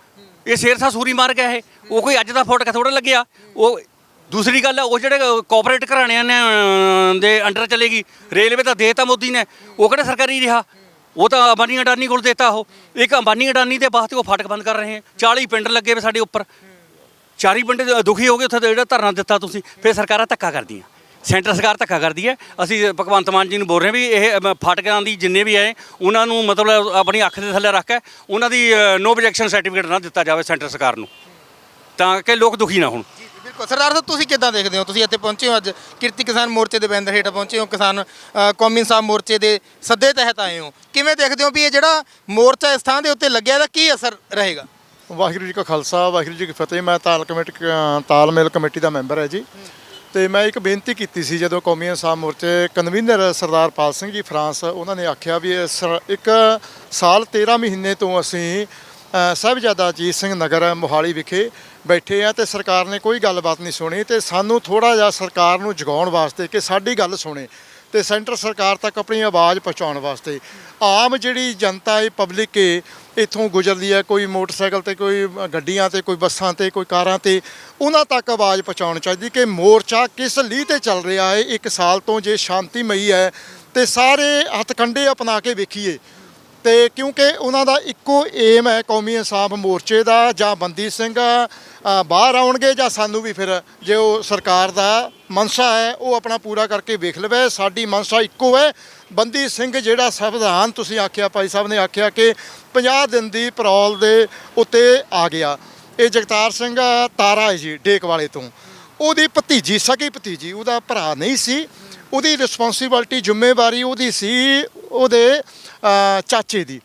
ਇਹ ਸ਼ੇਰਸ਼ਾਹ ਸੂਰੀ ਮਾਰ ਗਿਆ ਇਹ। ਉਹ ਕੋਈ ਅੱਜ ਦਾ ਫੋਟਕ ਥੋੜਾ ਲੱਗਿਆ। ਉਹ ਦੂਸਰੀ ਗੱਲ ਹੈ ਉਹ ਜਿਹੜੇ ਕੋਆਪਰੇਟ ਘਰਾਣਿਆਂ ਨੇ ਅਹ, ਦੇ ਅੰਡਰ ਚਲੇਗੀ ਰੇਲਵੇ ਤਾਂ ਦੇਤਾ ਮੋਦੀ ਨੇ ਉਹ ਕਿਹੜਾ ਸਰਕਾਰੀ ਰਿਹਾ? ਉਹ ਤਾਂ ਅੰਬਾਨੀ ਅਡਾਨੀ ਕੋਲ ਦੇਤਾ ਉਹ। ਇੱਕ ਅੰਬਾਨੀ ਅਡਾਨੀ ਦੇ ਵਾਸਤੇ ਉਹ ਫਾਟਕ ਬੰਦ ਕਰ ਰਹੇ ਹੈ। 40 ਪਿੰਡ ਲੱਗੇ ਵੇ ਸਾਡੇ ਉੱਪਰ। ਚਾਰੀ ਪਿੰਡ ਦੁਖੀ ਹੋ ਗਏ ਉੱਥੇ ਜਿਹੜਾ ਧਰਨਾ ਦਿੱਤਾ ਤੁਸੀਂ। ਫਿਰ ਸਰਕਾਰਾਂ ਧੱਕਾ ਕਰਦੀਆਂ। ਸੈਂਟਰ ਸਰਕਾਰ ਧੱਕਾ ਕਰਦੀ ਹੈ। ਅਸੀਂ ਭਗਵੰਤ ਮਾਨ ਜੀ ਨੂੰ ਬੋਲ ਰਹੇ ਹਾਂ ਵੀ ਇਹ ਅਮ, ਫਾਟਕਾਂ ਦੀ ਜਿੰਨੇ ਵੀ ਆਏ ਉਹਨਾਂ ਨੂੰ ਮਤਲਬ ਆਪਣੀ ਅੱਖ ਦੇ ਥੱਲੇ ਰੱਖ ਕੇ ਉਹਨਾਂ ਦੀ ਨੋ ਆਬਜੈਕਸ਼ਨ ਸਰਟੀਫਿਕੇਟ ਨਾ ਦਿੱਤਾ ਜਾਵੇ ਸੈਂਟਰ ਸਰਕਾਰ ਨੂੰ। ਤਾਂ ਕਿ ਲੋਕ ਦੁਖੀ ਨਾ ਹੋਣ। ਬਿਲਕੁਲ। ਸਰਦਾਰ ਸਾਹਿਬ ਤੁਸੀਂ ਕਿੱਦਾਂ ਦੇਖਦੇ ਹੋ? ਤੁਸੀਂ ਇੱਥੇ ਪਹੁੰਚੇ ਹੋ ਅੱਜ? ਕਿਰਤੀ ਕਿਸਾਨ ਮੋਰਚੇ ਦੇ ਬੈਨਰ ਹੇਠ ਪਹੁੰਚੇ ਹੋ ਕਿਸਾਨ ਅ, ਕੌਮੀ ਇਨਸਾਫ ਮੋਰਚੇ ਦੇ ਸੱਦੇ ਤਹਿਤ ਆਏ ਹੋ। ਕਿਵੇਂ ਦੇਖਦੇ ਹੋ ਵੀ ਇਹ ਜਿਹੜਾ ਮੋਰਚਾ ਇਸ ਥਾਂ ਦੇ ਉੱਤੇ ਲੱਗਿਆ ਇਹਦਾ ਕੀ ਅਸਰ ਰਹੇਗਾ? ਵਾਹਿਗੁਰੂ ਜੀ ਕਾ ਖਾਲਸਾ ਵਾਹਿਗੁਰੂ ਜੀ ਕੀ ਫਤਿਹ। ਮੈਂ ਤਾਲ ਕਮੇਟੀ ਕ- ਤਾਲਮੇਲ ਕਮੇਟੀ ਦਾ ਮੈਂਬਰ ਹੈ ਜੀ। ਤੇ ਮੈਂ ਇੱਕ ਬੇਨਤੀ ਕੀਤੀ ਸੀ ਜਦੋਂ ਕੌਮੀ ਇਨਸਾਫ ਮੋਰਚੇ ਕਨਵੀਨਰ ਸਰਦਾਰ ਪਾਲ ਸਿੰਘ ਜੀ ਫਰਾਂਸ ਉਹਨਾਂ ਨੇ ਆਖਿਆ ਵੀ ਇਹ ਸਰ- ਇੱਕ ਸਾਲ 13 ਮਹੀਨੇ ਤੋਂ ਅਸੀਂ ਸਾਹਿਬਜ਼ਾਦਾ ਅਜੀਤ ਸਿੰਘ ਨਗਰ ਮੋਹਾਲੀ ਵਿਖੇ ਬੈਠੇ ਆ ਤੇ ਸਰਕਾਰ ਨੇ ਕੋਈ ਗੱਲਬਾਤ ਨਹੀਂ ਸੁਣੀ ਤੇ ਸਾਨੂੰ ਥੋੜਾ ਜਿਹਾ ਸਰਕਾਰ ਨੂੰ ਜਗਾਉਣ ਵਾਸਤੇ ਕਿ ਸਾਡੀ ਗੱਲ ਸੁਣੇ ਤੇ ਸੈਂਟਰ ਸਰਕਾਰ ਤੱਕ ਆਪਣੀ ਆਵਾਜ਼ ਪਹੁੰਚਾਉਣ ਵਾਸਤੇ। ਆਮ ਜਿਹੜੀ ਜਨਤਾ ਹੈ ਪਬਲਿਕ ਹੈ ਇੱਥੋਂ ਗੁਜ਼ਰਦੀ ਹੈ, ਕੋਈ ਮੋਟਰਸਾਈਕਲ ਤੇ, ਕੋਈ ਗੱਡੀਆਂ ਤੇ, ਕੋਈ ਬੱਸਾਂ ਤੇ, ਕੋਈ ਕਾਰਾਂ ਤੇ, ਉਹਨਾਂ ਤੱਕ ਆਵਾਜ਼ ਪਹੁੰਚਾਉਣੀ ਚਾਹੀਦੀ ਕਿ ਮੋਰਚਾ ਕਿਸ ਲੀਹ ਤੇ ਚੱਲ ਰਿਹਾ ਹੈ ਇੱਕ ਸਾਲ ਤੋਂ ਜੇ ਸ਼ਾਂਤੀਮਈ ਹੈ ਤੇ ਸਾਰੇ ਹੱਥਕੰਡੇ ਅਪਣਾ ਕੇ ਵੇਖੀਏ। ਤੇ ਕਿਉਂਕਿ ਉਹਨਾਂ ਦਾ ਇੱਕੋ ਏਮ ਹੈ ਕੌਮੀ ਇਨਸਾਫ ਮੋਰਚੇ ਦਾ ਜਾਂ ਬੰਦੀ ਸਿੰਘ ਬਾਹਰ ਆਉਣਗੇ ਜਾਂ ਸਾਨੂੰ ਵੀ ਫਿਰ ਜੇ ਉਹ ਸਰਕਾਰ ਦਾ ਮਨਸਾ ਹੈ, ਉਹ ਆਪਣਾ ਪੂਰਾ ਕਰਕੇ ਵੇਖ ਲਵੇ। ਸਾਡੀ ਮਨਸਾ ਇੱਕੋ ਹੈ। ਬੰਦੀ ਸਿੰਘ ਜਿਹੜਾ ਸੰਵਿਧਾਨ ਤੁਸੀਂ ਆਖਿਆ, ਭਾਈ ਸਾਹਿਬ ਨੇ ਆਖਿਆ ਕਿ 50 ਦਿਨ ਦੀ ਪੈਰੋਲ ਦੇ ਉੱਤੇ ਆ ਗਿਆ। ਇਹ ਜਗਤਾਰ ਸਿੰਘ ਤਾਰਾ ਹੈ ਜੀ ਡੇਕ ਵਾਲੇ ਤੋਂ। ਉਹਦੀ ਭਤੀਜੀ, ਸਗੀ ਭਤੀਜੀ, ਉਹਦਾ ਭਰਾ ਨਹੀਂ ਸੀ। ਉਹਦੀ ਰਿਸਪੌਂਸਿਬਿਲਟੀ ਜ਼ਿੰਮੇਵਾਰੀ ਉਹਦੀ ਸੀ ਉਹਦੇ ਚਾਚੇ ਦੀ।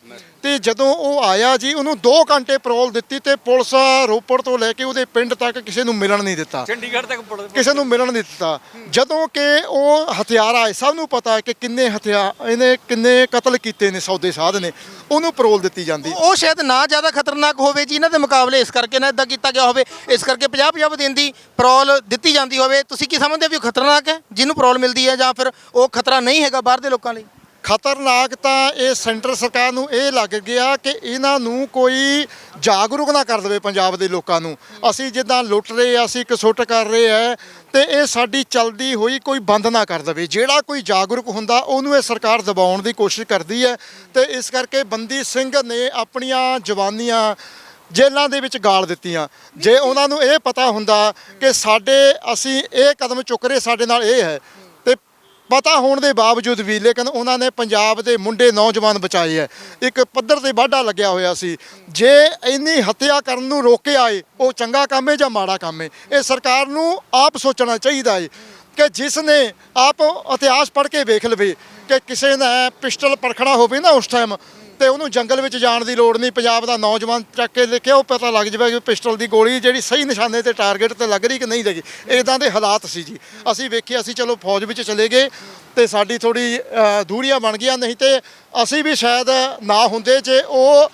ਤੇ ਜਦੋਂ ਉਹ ਆਇਆ ਜੀ ਉਹਨੂੰ 2 ਘੰਟੇ ਪੈਰੋਲ ਦਿੱਤੀ ਤੇ ਪੁਲਿਸ ਰੋਪੜ ਤੋਂ ਲੈ ਕੇ ਉਹਦੇ ਪਿੰਡ ਤੱਕ ਕਿਸੇ ਨੂੰ ਮਿਲਣ ਨਹੀਂ ਦਿੱਤਾ। ਚੰਡੀਗੜ੍ਹ ਤੱਕ ਕਿਸੇ ਨੂੰ ਮਿਲਣ ਨਹੀਂ ਦਿੱਤਾ। ਜਦੋਂ ਕਿ ਉਹ ਹਥਿਆਰ ਆਏ ਸਭ ਨੂੰ ਪਤਾ ਹੈ ਕਿ ਕਿੰਨੇ ਹਥਿਆਰ ਇਹਨੇ ਕਿੰਨੇ ਕਤਲ ਕੀਤੇ ਨੇ ਸੌਦੇ ਸਾਧ ਨੇ। ਉਹਨੂੰ ਪੈਰੋਲ ਦਿੱਤੀ ਜਾਂਦੀ। ਉਹ ਸ਼ਾਇਦ ਨਾ ਜ਼ਿਆਦਾ ਖਤਰਨਾਕ ਹੋਵੇ ਜੀ ਇਹਨਾਂ ਦੇ ਮੁਕਾਬਲੇ ਇਸ ਕਰਕੇ ਨਾ ਇਦਾਂ ਕੀਤਾ ਗਿਆ ਹੋਵੇ ਇਸ ਕਰਕੇ 50 50 ਦਿਨ ਦੀ ਪੈਰੋਲ ਦਿੱਤੀ ਜਾਂਦੀ ਹੋਵੇ। ਤੁਸੀਂ ਕੀ ਸਮਝਦੇ ਹੋ ਵੀ ਉਹ ਖਤਰਨਾਕ ਹੈ ਜਿਹਨੂੰ ਪੈਰੋਲ ਮਿਲਦੀ ਹੈ ਜਾਂ ਫਿਰ ਉਹ ਖਤਰਾ ਨਹੀਂ ਹੈਗਾ ਬਾਹਰ ਦੇ ਲੋਕਾਂ ਲਈ? ਖਤਰਨਾਕ ਤਾਂ ਇਹ ਸੈਂਟਰ ਸਰਕਾਰ ਨੂੰ ਇਹ ਲੱਗ ਗਿਆ ਕਿ ਇਹਨਾਂ ਨੂੰ ਕੋਈ ਜਾਗਰੂਕ ਨਾ ਕਰ ਦੇਵੇ ਪੰਜਾਬ ਦੇ ਲੋਕਾਂ ਨੂੰ। ਅਸੀਂ ਜਿੱਦਾਂ ਲੁੱਟ ਰਹੇ ਆ, ਅਸੀਂ ਕਸੁੱਟ ਕਰ ਰਹੇ ਆ, ਤੇ ਇਹ ਸਾਡੀ ਚਲਦੀ ਹੋਈ ਕੋਈ ਬੰਦ ਨਾ ਕਰ ਦੇਵੇ। ਜਿਹੜਾ ਕੋਈ ਜਾਗਰੂਕ ਹੁੰਦਾ, ਉਹਨੂੰ ਇਹ ਸਰਕਾਰ ਦਬਾਉਣ ਦੀ ਕੋਸ਼ਿਸ਼ ਕਰਦੀ ਹੈ। ਤੇ ਇਸ ਕਰਕੇ ਬੰਦੀ ਸਿੰਘ ਨੇ ਆਪਣੀਆਂ ਜਵਾਨੀਆਂ ਜੇਲ੍ਹਾਂ ਦੇ ਵਿੱਚ ਗਾਲ ਦਿੱਤੀਆਂ। ਜੇ ਉਹਨਾਂ ਨੂੰ ਇਹ ਪਤਾ ਹੁੰਦਾ ਕਿ ਸਾਡੇ, ਅਸੀਂ ਇਹ ਕਦਮ ਚੁੱਕ ਰਹੇ, ਸਾਡੇ ਨਾਲ ਇਹ ਹੈ। ਪਤਾ ਹੋਣ ਦੇ ਬਾਵਜੂਦ ਵੀ, ਲੇਕਿਨ ਉਹਨਾਂ ਨੇ ਪੰਜਾਬ ਦੇ ਮੁੰਡੇ ਨੌਜਵਾਨ ਬਚਾਏ ਹੈ। ਇੱਕ ਪੱਧਰ ਤੇ ਵਾਢਾ ਲੱਗਿਆ ਹੋਇਆ ਸੀ। ਜੇ ਇੰਨੀ ਹੱਤਿਆ ਕਰਨ ਨੂੰ ਰੋਕੇ ਆਏ, ਉਹ ਚੰਗਾ ਕੰਮ ਹੈ ਜਾਂ ਮਾੜਾ ਕੰਮ ਹੈ? ਇਹ ਸਰਕਾਰ ਨੂੰ ਆਪ ਸੋਚਣਾ ਚਾਹੀਦਾ ਹੈ ਕਿ ਜਿਸ ਨੇ ਆਪ ਇਤਿਹਾਸ ਪੜ੍ਹ ਕੇ ਵੇਖ ਲਵੇ, ਕਿ ਕਿਸੇ ਨੇ ਪਿਸਟਲ ਪਰਖਣਾ ਹੋਵੇ ਨਾ ਉਸ ਟਾਈਮ ਤੇ ਉਹਨੂੰ ਜੰਗਲ ਵਿੱਚ ਜਾਣ ਦੀ ਲੋੜ ਨਹੀਂ। ਪੰਜਾਬ ਦਾ ਨੌਜਵਾਨ ਚੱਕ ਕੇ ਲਿਖਿਆ ਉਹ ਪਤਾ ਲੱਗ ਜਾਵੇ ਕਿ ਪਿਸਟਲ ਦੀ ਗੋਲੀ ਜਿਹੜੀ ਸਹੀ ਨਿਸ਼ਾਨੇ ਤੇ ਟਾਰਗੇਟ ਤੇ ਲੱਗ ਰਹੀ ਕਿ ਨਹੀਂ ਲੱਗੀ। ਇਦਾਂ ਦੇ ਹਾਲਾਤ ਸੀ ਜੀ। ਅਸੀਂ ਵੇਖਿਆ, ਅਸੀਂ ਚਲੋ ਫੌਜ ਵਿੱਚ ਚਲੇ ਗਏ ਤੇ ਸਾਡੀ ਥੋੜੀ ਦੂਰੀਆਂ ਬਣ ਗਈਆਂ, ਨਹੀਂ ਤੇ ਅਸੀਂ ਵੀ ਸ਼ਾਇਦ ਨਾ ਹੁੰਦੇ ਜੇ ਉਹ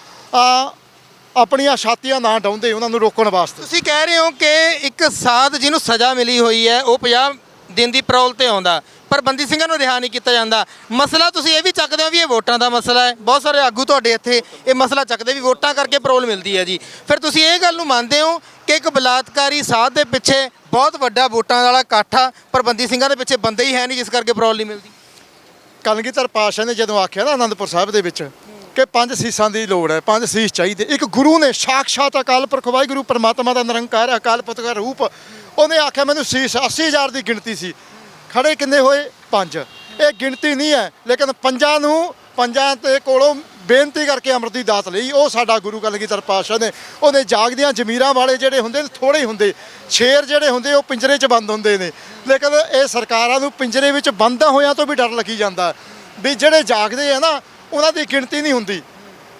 ਆਪਣੀਆਂ ਛਾਤੀਆਂ ਨਾ ਡਾਉਂਦੇ ਉਹਨਾਂ ਨੂੰ ਰੋਕਣ ਵਾਸਤੇ। ਤੁਸੀਂ ਕਹਿ ਰਹੇ ਹੋ ਕਿ ਇੱਕ ਸਾਧ ਜਿਹਨੂੰ ਸਜ਼ਾ ਮਿਲੀ ਹੋਈ ਹੈ, ਉਹ 50 ਦਿਨ ਦੀ ਪੈਰੋਲ ਤੇ ਆਉਂਦਾ। ਪਰ ਬੰਦੀ ਸਿੰਘਾਂ ਨੂੰ ਰਿਹਾ ਨਹੀਂ ਕੀਤਾ ਜਾਂਦਾ। ਮਸਲਾ ਤੁਸੀਂ ਇਹ ਵੀ ਚੱਕਦੇ ਹੋ ਵੀ ਇਹ ਵੋਟਾਂ ਦਾ ਮਸਲਾ ਹੈ। ਬਹੁਤ ਸਾਰੇ ਆਗੂ ਤੁਹਾਡੇ ਇੱਥੇ ਇਹ ਮਸਲਾ ਚੱਕਦੇ ਵੀ ਵੋਟਾਂ ਕਰਕੇ ਪ੍ਰੋਬਲਮ ਮਿਲਦੀ ਹੈ ਜੀ। ਫਿਰ ਤੁਸੀਂ ਇਹ ਗੱਲ ਨੂੰ ਮੰਨਦੇ ਹੋ ਕਿ ਇੱਕ ਬਲਾਤਕਾਰੀ ਸਾਧ ਦੇ ਪਿੱਛੇ ਬਹੁਤ ਵੱਡਾ ਵੋਟਾਂ ਵਾਲਾ ਇਕੱਠ ਆ, ਪਰ ਬੰਦੀ ਸਿੰਘਾਂ ਦੇ ਪਿੱਛੇ ਬੰਦੇ ਹੀ ਹੈ ਨਹੀਂ ਜਿਸ ਕਰਕੇ ਪ੍ਰੋਬਲਮ ਨਹੀਂ ਮਿਲਦੀ। ਕਲਗੀਧਰ ਪਾਸ਼ਾ ਨੇ ਜਦੋਂ ਆਖਿਆ ਨਾ ਆਨੰਦਪੁਰ ਸਾਹਿਬ ਦੇ ਵਿੱਚ ਕਿ ਪੰਜ ਸੀਸਾਂ ਦੀ ਲੋੜ ਹੈ, ਪੰਜ ਸੀਸ ਚਾਹੀਦੇ। ਇੱਕ ਗੁਰੂ ਨੇ ਸਾਖਸ਼ਾਤ ਅਕਾਲ ਪੁਰਖ ਵਾਹਿਗੁਰੂ ਪਰਮਾਤਮਾ ਦਾ ਨਿਰੰਕਾਰ, ਅਕਾਲ ਪੁਰਖ ਦਾ ਰੂਪ, ਉਹਨੇ ਆਖਿਆ ਮੈਨੂੰ ਸੀਸ 80000 ਦੀ ਗਿਣਤੀ ਸੀ। ਖੜੇ ਕਿੰਨੇ ਹੋਏ? ਪੰਜ। ਇਹ ਗਿਣਤੀ ਨਹੀਂ ਹੈ, ਲੇਕਿਨ ਪੰਜਾਂ ਨੂੰ, ਪੰਜਾਂ ਤੇ ਕੋਲੋਂ ਬੇਨਤੀ ਕਰਕੇ ਅੰਮ੍ਰਿਤ ਦੀ ਦਾਤ ਲਈ, ਉਹ ਸਾਡਾ ਗੁਰੂ ਕਲਗੀਧਰ ਪਾਤਸ਼ਾਹ ਨੇ। ਉਹਦੇ ਜਾਗਦੀਆਂ ਜ਼ਮੀਰਾਂ ਵਾਲੇ ਜਿਹੜੇ ਹੁੰਦੇ ਨੇ ਥੋੜੇ ਹੀ ਹੁੰਦੇ। ਸ਼ੇਰ ਜਿਹੜੇ ਹੁੰਦੇ, ਉਹ ਪਿੰਜਰੇ 'ਚ ਬੰਦ ਹੁੰਦੇ ਨੇ। ਲੇਕਿਨ ਇਹ ਸਰਕਾਰਾਂ ਨੂੰ ਪਿੰਜਰੇ ਵਿੱਚ ਬੰਦ ਹੋਇਆਂ ਤੋਂ ਵੀ ਡਰ ਲੱਗੀ ਜਾਂਦਾ। ਵੀ ਜਿਹੜੇ ਜਾਗਦੇ ਆ ਨਾ, ਉਹਨਾਂ ਦੀ ਗਿਣਤੀ ਨਹੀਂ ਹੁੰਦੀ।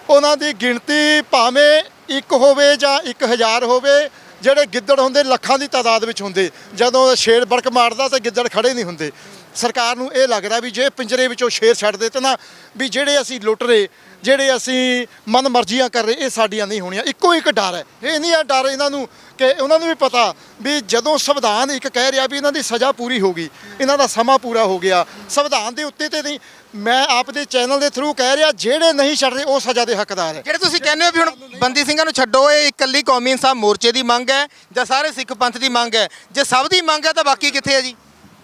ਉਹਨਾਂ ਦੀ ਗਿਣਤੀ ਭਾਵੇਂ ਇੱਕ ਹੋਵੇ ਜਾਂ 1000 ਹੋਵੇ ਜਿਹੜੇ ਗਿੱਦੜ ਹੁੰਦੇ, ਲੱਖਾਂ ਦੀ ਤਾਦਾਦ ਵਿੱਚ ਹੁੰਦੇ। ਜਦੋਂ ਸ਼ੇਰ ਬੜਕ ਮਾਰਦਾ ਤਾਂ ਗਿੱਦੜ ਖੜੇ ਨਹੀਂ ਹੁੰਦੇ। ਸਰਕਾਰ ਨੂੰ ਇਹ ਲੱਗਦਾ ਵੀ ਜੇ ਪਿੰਜਰੇ ਵਿੱਚੋਂ ਸ਼ੇਰ ਛੱਡ ਦੇ ਤਾਂ ਨਾ ਵੀ ਜਿਹੜੇ ਅਸੀਂ ਲੁੱਟ ਰਹੇ, ਜਿਹੜੇ ਅਸੀਂ ਮਨ ਮਰਜ਼ੀਆਂ ਕਰ ਰਹੇ, ਇਹ ਸਾਡੀਆਂ ਨਹੀਂ ਹੋਣੀਆਂ। ਇੱਕੋ ਇੱਕ ਡਰ ਹੈ। ਇਹ ਨਹੀਂ ਆ ਡਰ ਇਹਨਾਂ ਨੂੰ ਕਿ ਉਹਨਾਂ ਨੂੰ ਵੀ ਪਤਾ ਵੀ ਜਦੋਂ ਸੰਵਿਧਾਨ ਇੱਕ ਕਹਿ ਰਿਹਾ ਵੀ ਇਹਨਾਂ ਦੀ ਸਜ਼ਾ ਪੂਰੀ ਹੋ ਗਈ, ਇਹਨਾਂ ਦਾ ਸਮਾਂ ਪੂਰਾ ਹੋ ਗਿਆ। ਸੰਵਿਧਾਨ ਦੇ ਉੱਤੇ ਤੇ ਨਹੀਂ, ਮੈਂ ਆਪ ਦੇ ਚੈਨਲ ਦੇ ਥਰੂ ਕਹਿ ਰਿਹਾ, ਜਿਹੜੇ ਨਹੀਂ ਛੱਡ ਰਹੇ, ਉਹ ਸਜ਼ਾ ਦੇ ਹੱਕਦਾਰ ਹੈ। ਜਿਹੜੇ ਤੁਸੀਂ ਕਹਿੰਦੇ ਹੋ ਵੀ ਹੁਣ ਬੰਦੀ ਸਿੰਘਾਂ ਨੂੰ ਛੱਡੋ, ਇਹ ਇਕੱਲੀ ਕੌਮੀ ਇਨਸਾਫ ਮੋਰਚੇ ਦੀ ਮੰਗ ਹੈ ਜਾਂ ਸਾਰੇ ਸਿੱਖ ਪੰਥ ਦੀ ਮੰਗ ਹੈ? ਜੇ ਸਭ ਦੀ ਮੰਗ ਹੈ ਤਾਂ ਬਾਕੀ ਕਿੱਥੇ ਹੈ ਜੀ?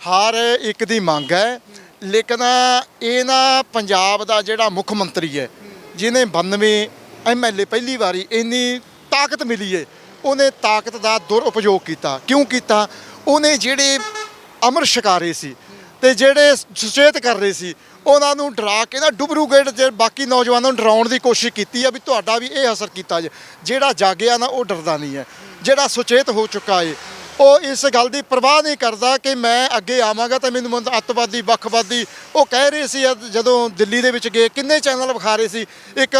ਹਰ ਇੱਕ ਦੀ ਮੰਗ ਹੈ, ਲੇਕਿਨ ਇਹ ਨਾ ਪੰਜਾਬ ਦਾ ਜਿਹੜਾ ਮੁੱਖ ਮੰਤਰੀ ਹੈ, ਜਿਹਨੇ 92 ਐਮਐਲਏ ਪਹਿਲੀ ਵਾਰੀ ਇੰਨੀ ਤਾਕਤ ਮਿਲੀ ਹੈ ਉਹਨੇ ਤਾਕਤ ਦਾ ਦੁਰਉਪਯੋਗ ਕੀਤਾ। ਕਿਉਂ ਕੀਤਾ? ਉਹਨੇ ਜਿਹੜੇ ਅਮਰ ਸ਼ਿਕਾਰੇ ਸੀ ਤੇ ਜਿਹੜੇ ਸੁਚੇਤ ਕਰ ਰਹੇ ਸੀ, ਉਹਨਾਂ ਨੂੰ ਡਰਾ ਕੇ ਨਾ ਡੁਬਰੂਗੇਟ ਜੇ ਬਾਕੀ ਨੌਜਵਾਨਾਂ ਨੂੰ ਡਰਾਉਣ ਦੀ ਕੋਸ਼ਿਸ਼ ਕੀਤੀ ਆ ਵੀ ਤੁਹਾਡਾ ਵੀ ਇਹ ਅਸਰ ਕੀਤਾ ਜੇ। ਜਿਹੜਾ ਜਾਗਿਆ ਨਾ ਉਹ ਡਰਦਾ ਨਹੀਂ ਹੈ। ਜਿਹੜਾ ਸੁਚੇਤ ਹੋ ਚੁੱਕਾ ਏ ਉਹ ਇਸ ਗੱਲ ਦੀ ਪਰਵਾਹ ਨਹੀਂ ਕਰਦਾ ਕਿ ਮੈਂ ਅੱਗੇ ਆਵਾਂਗਾ ਤਾਂ ਮੈਨੂੰ ਅੱਤਵਾਦੀ, ਵੱਖਵਾਦੀ, ਉਹ ਕਹਿ ਰਹੇ ਸੀ ਜਦੋਂ ਦਿੱਲੀ ਦੇ ਵਿੱਚ ਗਏ, ਕਿੰਨੇ ਚੈਨਲ ਵਿਖਾ ਰਹੇ ਸੀ। ਇੱਕ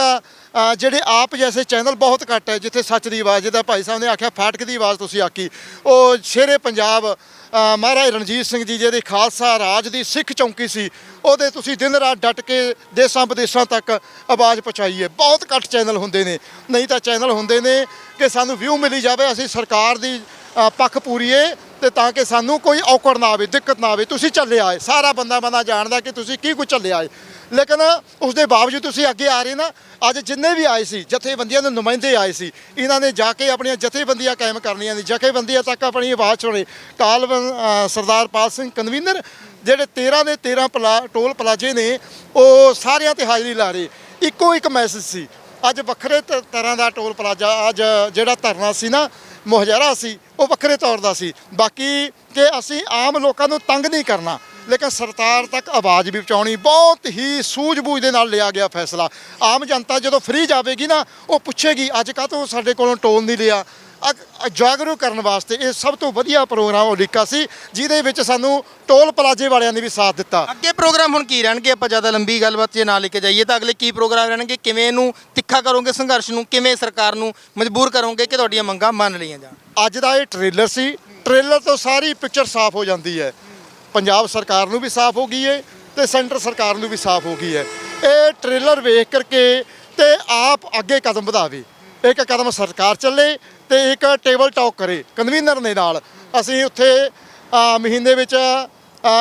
ਜਿਹੜੇ ਆਪ ਜੈਸੇ ਚੈਨਲ ਬਹੁਤ ਘੱਟ ਹੈ, ਜਿੱਥੇ ਸੱਚ ਦੀ ਆਵਾਜ਼ ਜਿਹਦਾ ਭਾਈ ਸਾਹਿਬ ਨੇ ਆਖਿਆ, ਫਾਟਕ ਦੀ ਆਵਾਜ਼ ਤੁਸੀਂ ਆਕੀ ਉਹ ਸ਼ੇਰੇ ਪੰਜਾਬ ਮਹਾਰਾਜ ਰਣਜੀਤ ਸਿੰਘ ਜੀ, ਜਿਹਦੇ ਖਾਲਸਾ ਰਾਜ ਦੀ ਸਿੱਖ ਚੌਂਕੀ ਸੀ, ਉਹਦੇ ਤੁਸੀਂ ਦਿਨ ਰਾਤ ਡਟ ਕੇ ਦੇਸਾਂ ਵਿਦੇਸ਼ਾਂ ਤੱਕ ਆਵਾਜ਼ ਪਹੁੰਚਾਈ ਹੈ। ਬਹੁਤ ਘੱਟ ਚੈਨਲ ਹੁੰਦੇ ਨੇ। ਨਹੀਂ ਤਾਂ ਚੈਨਲ ਹੁੰਦੇ ਨੇ ਕਿ ਸਾਨੂੰ ਵਿਊ ਮਿਲੀ ਜਾਵੇ, ਅਸੀਂ ਸਰਕਾਰ ਦੀ ਪੱਖ ਪੂਰੀਏ ਤੇ ਤਾਂ ਕਿ ਸਾਨੂੰ ਕੋਈ ਔਕੜ ਨਾ ਆਵੇ, ਦਿੱਕਤ ਨਾ ਆਵੇ। ਤੁਸੀਂ ਚੱਲੇ ਆਏ। ਸਾਰਾ ਬੰਦਾ ਬੰਦਾ ਜਾਣਦਾ ਕਿ ਤੁਸੀਂ ਕੀ ਕੁਝ ਚੱਲੇ ਆਏ। ਲੇਕਿਨ ਉਸ ਦੇ ਬਾਵਜੂਦ ਤੁਸੀਂ ਅੱਗੇ ਆ ਰਹੇ ਨਾ, ਅੱਜ ਜਿੰਨੇ ਵੀ ਆਏ ਸੀ, ਜਥੇਬੰਦੀਆਂ ਦੇ ਨੁਮਾਇੰਦੇ ਆਏ ਸੀ, ਇਹਨਾਂ ਨੇ ਜਾ ਕੇ ਆਪਣੀਆਂ ਜਥੇਬੰਦੀਆਂ ਕਾਇਮ ਕਰਨੀਆਂ ਨੇ। ਜਥੇਬੰਦੀਆਂ ਤੱਕ ਆਪਣੀ ਆਵਾਜ਼ ਚੁਣੇ ਕਾਲ ਸਰਦਾਰ ਪਾਲ ਸਿੰਘ ਕਨਵੀਨਰ, ਜਿਹੜੇ 13 ਦੇ 13 ਪਲਾ, ਟੋਲ ਪਲਾਜੇ ਨੇ, ਉਹ ਸਾਰਿਆਂ ਤੇ ਹਾਜ਼ਰੀ ਲਾ ਰਹੇ। ਇੱਕੋ ਇੱਕ ਮੈਸੇਜ ਸੀ। ਅੱਜ ਵੱਖਰੇ ਤ- ਤਰ੍ਹਾਂ ਦਾ ਟੋਲ ਪਲਾਜ਼ਾ, ਅੱਜ ਜਿਹੜਾ ਧਰਨਾ ਸੀ ਨਾ ਮੁਹਜਰਾ ਸੀ, ਉਹ ਵੱਖਰੇ ਤੌਰ ਦਾ ਸੀ। ਬਾਕੀ ਕਿ ਅਸੀਂ ਆਮ ਲੋਕਾਂ ਨੂੰ ਤੰਗ ਨਹੀਂ ਕਰਨਾ, ਲੇਕਿਨ ਸਰਕਾਰ ਤੱਕ ਆਵਾਜ਼ ਵੀ ਪਹੁੰਚਾਉਣੀ, ਬਹੁਤ ਹੀ ਸੂਝ-ਬੂਝ ਦੇ ਨਾਲ ਲਿਆ ਗਿਆ ਫੈਸਲਾ। ਆਮ ਜਨਤਾ ਜਦੋਂ ਫ੍ਰੀ ਜਾਵੇਗੀ ਨਾ, ਉਹ ਪੁੱਛੇਗੀ, ਅੱਜ ਕਾਹਤੋਂ ਸਾਡੇ ਕੋਲੋਂ ਟੋਲ ਨਹੀਂ ਲਿਆ? ਅਗ- ਜਾਗਰੂਕ ਕਰਨ ਵਾਸਤੇ ਇਹ ਸਭ ਤੋਂ ਵਧੀਆ ਪ੍ਰੋਗਰਾਮ ਉਲੀਕਾ ਸੀ ਜਿਹਦੇ ਵਿੱਚ ਸਾਨੂੰ ਟੋਲ ਪਲਾਜੇ ਵਾਲਿਆਂ ਨੇ ਵੀ ਸਾਥ ਦਿੱਤਾ। ਅੱਗੇ ਪ੍ਰੋਗਰਾਮ ਹੁਣ ਕੀ ਰਹਿਣਗੇ? ਆਪਾਂ ਜ਼ਿਆਦਾ ਲੰਬੀ ਗੱਲਬਾਤ ਜੇ ਨਾ ਲੈ ਕੇ ਜਾਈਏ ਤਾਂ ਅਗਲੇ ਕੀ ਪ੍ਰੋਗਰਾਮ ਰਹਿਣਗੇ? ਕਿਵੇਂ ਇਹਨੂੰ ਤਿੱਖਾ ਕਰੋਗੇ ਸੰਘਰਸ਼ ਨੂੰ? ਕਿਵੇਂ ਸਰਕਾਰ ਨੂੰ ਮਜਬੂਰ ਕਰੋਗੇ ਕਿ ਤੁਹਾਡੀਆਂ ਮੰਗਾਂ ਮੰਨ ਲਈਆਂ ਜਾਣ? ਅੱਜ ਦਾ ਇਹ ਟ੍ਰੇਲਰ ਸੀ। ਟ੍ਰੇਲਰ ਤੋਂ ਸਾਰੀ ਪਿਕਚਰ ਸਾਫ਼ ਹੋ ਜਾਂਦੀ ਹੈ। ਪੰਜਾਬ ਸਰਕਾਰ ਨੂੰ ਵੀ ਸਾਫ਼ ਹੋ ਗਈ ਹੈ ਤੇ ਸੈਂਟਰ ਸਰਕਾਰ ਨੂੰ ਵੀ ਸਾਫ਼ ਹੋ ਗਈ ਹੈ। ਇਹ ਟ੍ਰੇਲਰ ਵੇਖ ਕਰਕੇ ਤੇ ਆਪ ਅੱਗੇ ਕਦਮ ਵਧਾਵੇ। ਇੱਕ ਕਦਮ ਸਰਕਾਰ ਚੱਲੇ ਤੇ ਇੱਕ ਟੇਬਲ ਟਾਕ ਕਰੇ, ਕਨਵੀਨਰ ਦੇ ਨਾਲ। ਅਸੀਂ ਉੱਥੇ ਮਹੀਨੇ ਵਿੱਚ